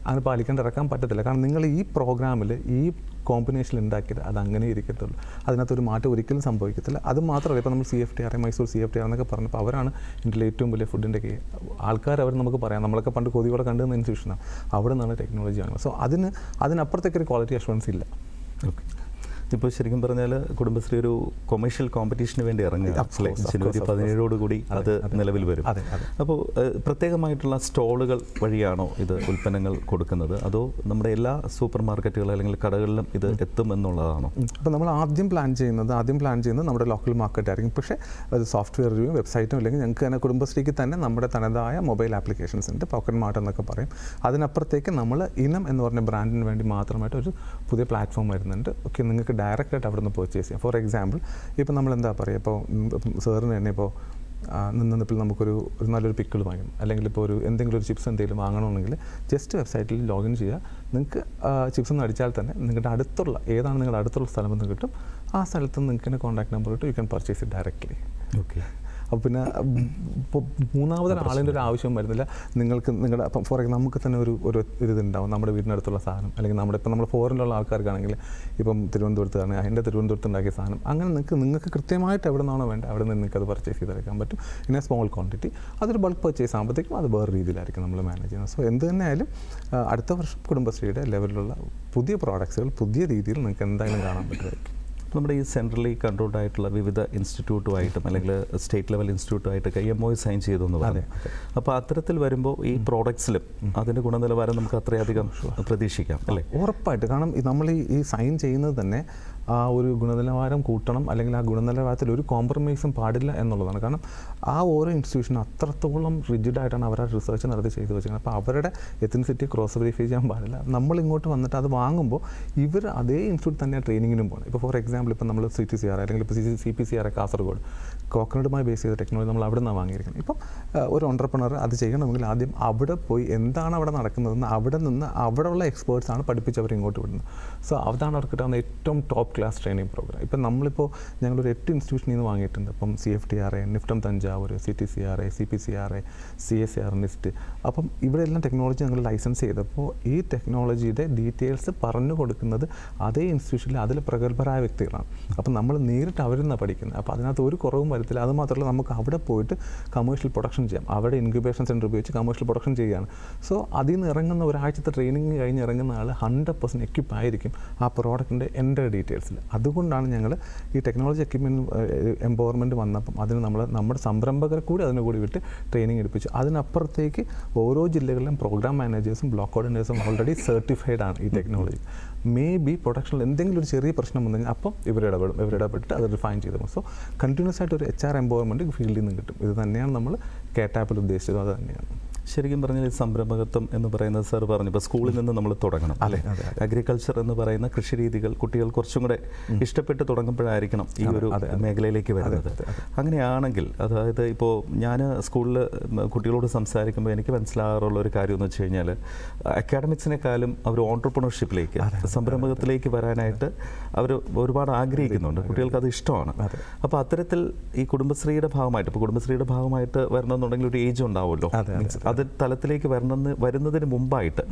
അങ്ങനെ പാലിക്കാണ്ട് ഇറക്കാൻ പറ്റത്തില്ല. കാരണം നിങ്ങൾ ഈ പ്രോഗ്രാമിൽ ഈ കോമ്പിനേഷനിൽ ഉണ്ടാക്കിയത് അത് അങ്ങനെ ഇരിക്കത്തുള്ളൂ. അതിനകത്തൊരു മാറ്റം ഒരിക്കലും സംഭവിക്കത്തില്ല. അത് മാത്രമല്ല ഇപ്പോൾ നമ്മൾ C F T R Mysore C F T R എന്നൊക്കെ പറഞ്ഞപ്പോൾ അവരാണ് ഇന്ത്യയിലെ ഏറ്റവും വലിയ ഫുഡിന്റെ ആൾക്കാർ അവർ നമുക്ക് പറയാം. നമ്മളൊക്കെ പണ്ട് കൊതിയോടെ കണ്ടുവന്ന ഇൻസ്റ്റിറ്റ്യൂഷനാണ് അവിടെ നിന്നാണ് ടെക്നോളജി വാങ്ങുന്നത് സോ അതിന് അതിനപ്പുറത്തേക്കൊരു ക്വാളിറ്റി അഷുറൻസ് ഇല്ല. ഓക്കെ ഇപ്പോൾ ശരിക്കും പറഞ്ഞാൽ കുടുംബശ്രീ ഒരു കൊമേഴ്ഷ്യൽ കോമ്പറ്റീഷന് വേണ്ടി of ജനുവരി course, പതിനേഴോട് കൂടി അത് നിലവിൽ വരും. അപ്പോൾ പ്രത്യേകമായിട്ടുള്ള സ്റ്റോളുകൾ വഴിയാണോ ഇത് ഉൽപ്പന്നങ്ങൾ കൊടുക്കുന്നത്? അതോ നമ്മുടെ എല്ലാ സൂപ്പർ മാർക്കറ്റുകൾ അല്ലെങ്കിൽ കടകളിലും ഇത് എത്തും എന്നുള്ളതാണോ? അപ്പോൾ നമ്മൾ ആദ്യം പ്ലാൻ ചെയ്യുന്നത് ആദ്യം പ്ലാൻ ചെയ്യുന്നത് നമ്മുടെ ലോക്കൽ മാർക്കറ്റ് ആയിരിക്കും. പക്ഷേ അത് സോഫ്റ്റ്വെയർ റിവ്യൂ വെബ്സൈറ്റും അല്ലെങ്കിൽ ഞങ്ങൾക്ക് തന്നെ കുടുംബശ്രീക്ക് തന്നെ നമ്മുടെ തനതായ മൊബൈൽ ആപ്ലിക്കേഷൻസ് ഉണ്ട്. പോക്കറ്റ് മാർട്ട് എന്നൊക്കെ പറയും. അതിനപ്പുറത്തേക്ക് നമ്മൾ ഇനം എന്ന് പറഞ്ഞ ബ്രാൻഡിന് വേണ്ടി മാത്രമായിട്ട് ഒരു പുതിയ പ്ലാറ്റ്ഫോം വരുന്നുണ്ട്. ഓക്കെ നിങ്ങൾക്ക് ഡയറക്റ്റായിട്ട് അവിടെ നിന്ന് പർച്ചേസ് ചെയ്യാം ഫോർ എക്സാമ്പിൾ ഇപ്പോൾ നമ്മൾ എന്താ പറയുക ഇപ്പോൾ സാറിന് തന്നെ ഇപ്പോൾ നിന്നിപ്പോൾ നമുക്കൊരു ഒരു നല്ലൊരു പിക്കിൾ വാങ്ങും അല്ലെങ്കിൽ ഇപ്പോൾ ഒരു എന്തെങ്കിലും ഒരു ചിപ്സ് എന്തെങ്കിലും വാങ്ങണമെങ്കിൽ ജസ്റ്റ് വെബ്സൈറ്റിൽ ലോഗിൻ ചെയ്യുക. നിങ്ങൾക്ക് ചിപ്സ് ഒന്ന് അടിച്ചാൽ തന്നെ നിങ്ങളുടെ അടുത്തുള്ള ഏതാണ് നിങ്ങളുടെ അടുത്തുള്ള സ്ഥലം എന്ന് കിട്ടും. ആ സ്ഥലത്ത് നിങ്ങൾക്ക് കോൺടാക്ട് നമ്പർ കിട്ടും you can purchase it directly okay അപ്പോൾ പിന്നെ ഇപ്പോൾ മൂന്നാമതൊരു ആളിന്റെ ഒരു ആവശ്യം വരുന്നില്ല. നിങ്ങൾക്ക് നിങ്ങളുടെ അപ്പം ഫോർ എക്സാമ്പിൾ നമുക്ക് തന്നെ ഒരു ഒരു ഇതുണ്ടാവും നമ്മുടെ വീടിനടുത്തുള്ള സാധനം. അല്ലെങ്കിൽ നമ്മുടെ ഇപ്പം നമ്മൾ ഫോറിനുള്ള ആൾക്കാർക്കാണെങ്കിൽ ഇപ്പം തിരുവനന്തപുരത്താണ് അതിന്റെ തിരുവനന്തപുരത്ത് ഉണ്ടാക്കിയ സാധനം. അങ്ങനെ നിങ്ങൾക്ക് നിങ്ങൾക്ക് കൃത്യമായിട്ട് എവിടെ നിന്നാണോ വേണ്ടത് അവിടെ നിന്ന് നിങ്ങൾക്ക് അത് പർച്ചേസ് ചെയ്തെടുക്കാൻ പറ്റും. പിന്നെ സ്മോൾ ക്വാണ്ടിറ്റി. അതൊരു ബൾക്ക് പർച്ചേസ് ആകുമ്പോഴത്തേക്കും അത് വേറെ രീതിയിലായിരിക്കും നമ്മൾ മാനേജ് ചെയ്യുന്നത്. സോ എന്ത് തന്നെയായാലും അടുത്ത വർഷം കുടുംബശ്രീയുടെ ലെവലിലുള്ള പുതിയ പ്രോഡക്ട്സുകൾ പുതിയ രീതിയിൽ നിങ്ങൾക്ക് എന്തായാലും കാണാൻ പറ്റുമായിരിക്കും. നമ്മുടെ ഈ സെൻട്രലി കൺട്രോൾഡ് ആയിട്ടുള്ള വിവിധ ഇൻസ്റ്റിറ്റ്യൂട്ടുമായിട്ടും അല്ലെങ്കിൽ സ്റ്റേറ്റ് ലെവൽ ഇൻസ്റ്റിറ്റ്യൂട്ടുമായിട്ടൊക്കെ എം ഒ സൈൻ ചെയ്തു എന്ന് പറഞ്ഞു. അപ്പോൾ അത്തരത്തിൽ വരുമ്പോൾ ഈ പ്രോഡക്ട്സിലും അതിന്റെ ഗുണനിലവാരം നമുക്ക് അത്രയധികം പ്രതീക്ഷിക്കാം അല്ലേ? ഉറപ്പായിട്ട്. കാരണം നമ്മൾ ഈ ഈ സൈൻ ചെയ്യുന്നത് തന്നെ ആ ഒരു ഗുണനിലവാരം കൂട്ടണം അല്ലെങ്കിൽ ആ ഗുണനിലവാരത്തിൽ ഒരു കോംപ്രമൈസും പാടില്ല എന്നുള്ളതാണ്. കാരണം ആ ഓരോ ഇൻസ്റ്റിറ്റ്യൂഷനും അത്രത്തോളം റിജിഡായിട്ടാണ് അവർ ആ റിസർച്ച് നടത്തി ചെയ്തു വെച്ചിരിക്കുന്നത്. അപ്പോൾ അവരുടെ എത്തിനിസിറ്റി ക്രോസ് വെരിഫൈ ചെയ്യാൻ പാടില്ല. നമ്മൾ ഇങ്ങോട്ട് വന്നിട്ട് അത് വാങ്ങുമ്പോൾ ഇവർ അതേ ഇൻസ്റ്റിറ്റ്യൂട്ട് തന്നെ ട്രെയിനിങ്ങിനും പോകണം ഇപ്പോൾ ഫോർ എക്സാമ്പിൾ ഇപ്പോൾ നമ്മൾ സി ടി സി ആർ അല്ലെങ്കിൽ ഇപ്പോൾ C C P C R Kasaragod കോക്കനട്ടുമായി base ചെയ്ത ടെക്നോളജി നമ്മൾ അവിടെ നിന്നാണ് വാങ്ങിയിരിക്കുന്നത്. ഇപ്പം ഒരു ഓണ്ടർപ്രണർ അത് ചെയ്യണമെങ്കിൽ ആദ്യം അവിടെ പോയി എന്താണ് അവിടെ നടക്കുന്നതെന്ന് അവിടെ നിന്ന് അവിടെയുള്ള എക്സ്പേർട്സാണ് പഠിപ്പിച്ചവർ ഇങ്ങോട്ട് വിടുന്നത്. സോ അതാണ് അവർക്ക് കിട്ടുന്ന ഏറ്റവും ടോപ്പ് ക്ലാസ് ട്രെയിനിങ് പ്രോഗ്രാം ഇപ്പം നമ്മളിപ്പോൾ ഞങ്ങളൊരു എട്ട് ഇൻസ്റ്റിറ്റ്യൂഷനിൽ നിന്ന് വാങ്ങിയിട്ടുണ്ട്. അപ്പം C F T R I NIFTEM Thanjavur C T C R I C P C R I C S C R NIIST അപ്പം ഇവിടെ എല്ലാം ടെക്നോളജി ഞങ്ങൾ ലൈസൻസ് ചെയ്തപ്പോൾ ഈ ടെക്നോളജിയുടെ ഡീറ്റെയിൽസ് പറഞ്ഞു കൊടുക്കുന്നത് അതേ ഇൻസ്റ്റിറ്റ്യൂഷനിൽ അതിൽ പ്രഗത്ഭരായ വ്യക്തികളാണ്. അപ്പം നമ്മൾ നേരിട്ട് അവരിൽ നിന്നാണ് പഠിക്കുന്നത്. അപ്പോൾ അതിനകത്ത് ഒരു കുറവും വരത്തില്ല. അത് മാത്രമല്ല നമുക്ക് അവിടെ പോയിട്ട് കമേഴ്ഷ്യൽ പ്രൊഡക്ഷൻ ചെയ്യാം. അവിടെ ഇൻക്യുബേഷൻ സെന്റർ ഉപയോഗിച്ച് കമേഴ്ഷ്യൽ പ്രൊഡക്ഷൻ ചെയ്യുകയാണ്. സോ അതിൽ നിന്ന് ഇറങ്ങുന്ന ഒരാഴ്ചത്തെ ട്രെയിനിങ് കഴിഞ്ഞ് ഇറങ്ങുന്ന ആൾ ഹൺഡ്രഡ് പെർസെന്റ് എക്യുപ്പ് ആയിരിക്കും. ആ പ്രോഡക്റ്റിന്റെ എന്റെ ഡീറ്റെയിൽസിൽ അതുകൊണ്ടാണ് ഞങ്ങൾ ഈ ടെക്നോളജി എക്യുപ്മെന്റ് എംപവർമെന്റ് വന്നപ്പം അതിന് നമ്മൾ നമ്മുടെ സംരംഭകരെ കൂടി അതിനെ കൂടി വിട്ട് ട്രെയിനിങ് എടുപ്പിച്ചു. അതിനപ്പുറത്തേക്ക് ഓരോ ജില്ലകളിലും പ്രോഗ്രാം മാനേജേഴ്സും ബ്ലോക്ക് കോർഡിനേഴ്സും ഓൾറെഡി സർട്ടിഫൈഡ് ആണ് ഈ ടെക്നോളജി മേ ബി പ്രൊഡക്ഷനിൽ എന്തെങ്കിലും ഒരു ചെറിയ പ്രശ്നം വന്നു കഴിഞ്ഞാൽ അപ്പം ഇവർ ഇടപെട്ടിട്ട് അത് റിഫൈൻ ചെയ്ത് സോ കണ്ടിന്യൂസ് ആയിട്ട് ഒരു എച്ച് ആർ എംപവർമെന്റ് ഫീൽഡിൽ നിന്ന് കിട്ടും. ഇത് തന്നെയാണ് നമ്മൾ കേട്ടാപ്പിൽ ഉദ്ദേശിച്ചത്. അത് തന്നെയാണ്. ശരിക്കും പറഞ്ഞാൽ ഈ സംരംഭകത്വം എന്ന് പറയുന്നത് സാർ പറഞ്ഞു. ഇപ്പോൾ സ്കൂളിൽ നിന്ന് നമ്മൾ തുടങ്ങണം. അല്ലേ? അഗ്രികൾച്ചർ എന്ന് പറയുന്ന കൃഷി രീതികൾ കുട്ടികൾ കുറച്ചും കൂടെ ഇഷ്ടപ്പെട്ട് തുടങ്ങുമ്പോഴായിരിക്കണം ഈ ഒരു മേഖലയിലേക്ക് വരുന്നത്. അങ്ങനെയാണെങ്കിൽ അതായത് ഇപ്പോൾ ഞാൻ സ്കൂളിൽ കുട്ടികളോട് സംസാരിക്കുമ്പോൾ എനിക്ക് മനസ്സിലാകാറുള്ള ഒരു കാര്യം എന്ന് വെച്ച് കഴിഞ്ഞാൽ അക്കാഡമിക്സിനെക്കാളും അവർ ഓൺടർപ്രണർഷിപ്പിലേക്ക് സംരംഭകത്തിലേക്ക് വരാനായിട്ട് അവർ ഒരുപാട് ആഗ്രഹിക്കുന്നുണ്ട്. കുട്ടികൾക്ക് അത് ഇഷ്ടമാണ്. അപ്പോൾ അത്തരത്തിൽ ഈ കുടുംബശ്രീയുടെ ഭാഗമായിട്ട് ഇപ്പോൾ കുടുംബശ്രീയുടെ ഭാഗമായിട്ട് വരണമെന്നുണ്ടെങ്കിൽ ഒരു ഏജ് ഉണ്ടാവുമല്ലോ. അതെ, അത് തലത്തിലേക്ക് വരണമെന്ന് വരുന്നതിന് മുമ്പായിട്ട്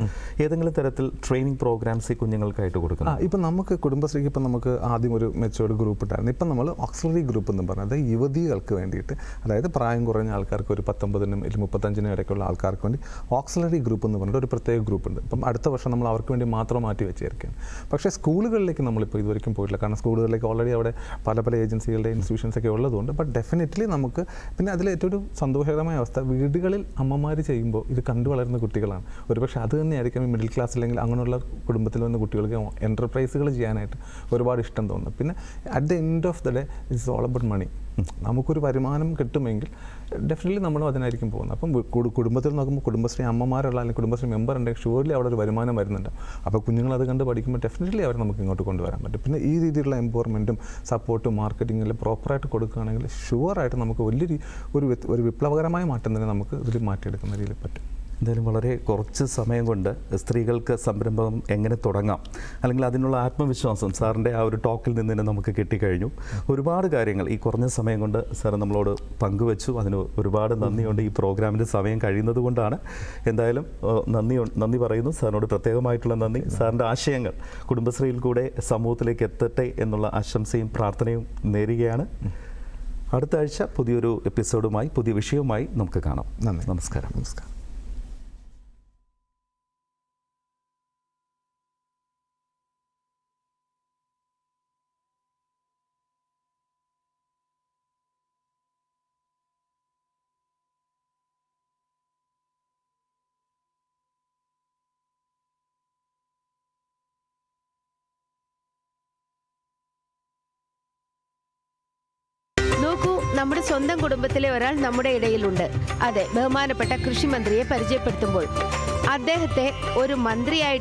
ഏതെങ്കിലും തരത്തിൽ ട്രെയിനിങ് പ്രോഗ്രാംസ് ഈ കുഞ്ഞുങ്ങൾക്കായിട്ട് കൊടുക്കണം? ഇപ്പം നമുക്ക് കുടുംബശ്രീക്ക് ഇപ്പം നമുക്ക് ആദ്യം ഒരു മെച്ചോർഡ് ഗ്രൂപ്പ് ഉണ്ടായിരുന്നു. ഇപ്പം നമ്മൾ ഓക്സിലറി ഗ്രൂപ്പ് എന്ന് പറഞ്ഞത് യുവതികൾക്ക് വേണ്ടിയിട്ട് അതായത് പ്രായം കുറഞ്ഞ ആൾക്കാർക്ക് ഒരു പത്തൊമ്പതിനും അല്ലെങ്കിൽ മുപ്പത്തഞ്ചിനും ഇടയ്ക്കുള്ള ആൾക്കാർക്ക് വേണ്ടി ഓക്സിലറി ഗ്രൂപ്പ് എന്ന് പറഞ്ഞിട്ട് ഒരു പ്രത്യേക ഗ്രൂപ്പ് ഉണ്ട്. ഇപ്പം അടുത്ത വർഷം നമ്മൾ അവർക്ക് വേണ്ടി മാത്രം മാറ്റി വെച്ചിരിക്കുകയാണ്. പക്ഷേ സ്കൂളുകളിലേക്ക് നമ്മളിപ്പോൾ ഇതുവരെയും പോയിട്ടില്ല. കാരണം സ്കൂളുകളിലേക്ക് ഓൾറെഡി അവിടെ പല പല ഏജൻസികളുടെ ഇൻസ്റ്റിറ്റ്യൂഷൻസ് ഒക്കെ ഉള്ളതുകൊണ്ട് ബട്ട് ഡെഫിനറ്റ്ലി നമുക്ക് പിന്നെ അതിൽ ഏറ്റവും ഒരു സന്തോഷകരമായ അവസ്ഥ. വീടുകളിൽ അമ്മമാർ ചെയ്യുമ്പോൾ ഇത് കണ്ടു വളരുന്ന കുട്ടികളാണ്. ഒരുപക്ഷെ അത് തന്നെയായിരിക്കും ഈ മിഡിൽ ക്ലാസ് അല്ലെങ്കിൽ അങ്ങനെയുള്ള കുടുംബത്തിൽ വന്ന കുട്ടികൾക്ക് എന്റർപ്രൈസുകൾ ചെയ്യാനായിട്ട് ഒരുപാട് ഇഷ്ടം തോന്നുന്നു പിന്നെ at the end of the day it's all about money നമുക്കൊരു വരുമാനം കിട്ടുമെങ്കിൽ ഡെഫിനറ്റ്ലി നമ്മളും അതിനായിരിക്കും പോകുന്നത്. അപ്പം കുടുംബത്തിൽ നോക്കുമ്പോൾ കുടുംബശ്രീ അമ്മമാരുള്ള അല്ലെങ്കിൽ കുടുംബശ്രീ മെമ്പർ ഉണ്ടെങ്കിൽ ഷുവർലി അവിടെ ഒരു വരുമാനം വരുന്നുണ്ട്. അപ്പോൾ കുഞ്ഞുങ്ങൾ അത് കണ്ട് പഠിക്കുമ്പോൾ ഡെഫിനറ്റ്ലി അവർ നമുക്ക് ഇങ്ങോട്ട് കൊണ്ടുവരാൻ പറ്റും. പിന്നെ ഈ രീതിയിലുള്ള എംപവർമെന്റും സപ്പോർട്ടും മാർക്കറ്റിങ്ങിൽ പ്രോപ്പറായിട്ട് കൊടുക്കുകയാണെങ്കിൽ ഷുവറായിട്ട് നമുക്ക് വലിയൊരു ഒരു ഒരു വിപ്ലവകരമായ മാറ്റം തന്നെ നമുക്ക് ഇതിൽ മാറ്റിയെടുക്കുന്ന രീതിയിൽ പറ്റും. എന്തായാലും വളരെ കുറച്ച് സമയം കൊണ്ട് സ്ത്രീകൾക്ക് സംരംഭം എങ്ങനെ തുടങ്ങാം? അല്ലെങ്കിൽ അതിനുള്ള ആത്മവിശ്വാസം സാറിന്റെ ആ ഒരു ടോക്കിൽ നിന്ന് തന്നെ നമുക്ക് കിട്ടിക്കഴിഞ്ഞു. ഒരുപാട് കാര്യങ്ങൾ ഈ കുറഞ്ഞ സമയം കൊണ്ട് സാർ നമ്മളോട് പങ്കുവച്ചു. അതിന് ഒരുപാട് നന്ദിയുണ്ട് ഈ പ്രോഗ്രാമിന്റെ സമയം കഴിയുന്നത് കൊണ്ടാണ്. എന്തായാലും നന്ദി നന്ദി പറയുന്നു. സാറിനോട് പ്രത്യേകമായിട്ടുള്ള നന്ദി. സാറിന്റെ ആശയങ്ങൾ കുടുംബശ്രീയിൽ കൂടെ സമൂഹത്തിലേക്ക് എത്തട്ടെ എന്നുള്ള ആശംസയും പ്രാർത്ഥനയും നേരുകയാണ്. അടുത്ത ആഴ്ച പുതിയൊരു എപ്പിസോഡുമായി പുതിയ വിഷയവുമായി നമുക്ക് കാണാം. നന്ദി. നമസ്കാരം. നമസ്കാരം. നമ്മുടെ സ്വന്തം കുടുംബത്തിലെ ഒരാൾ നമ്മുടെ ഇടയിലുണ്ട്. അതെ ബഹുമാനപ്പെട്ട കൃഷിമന്ത്രിയെ പരിചയപ്പെടുത്തുമ്പോൾ. അദ്ദേഹത്തെ ഒരു മന്ത്രിയായിട്ട്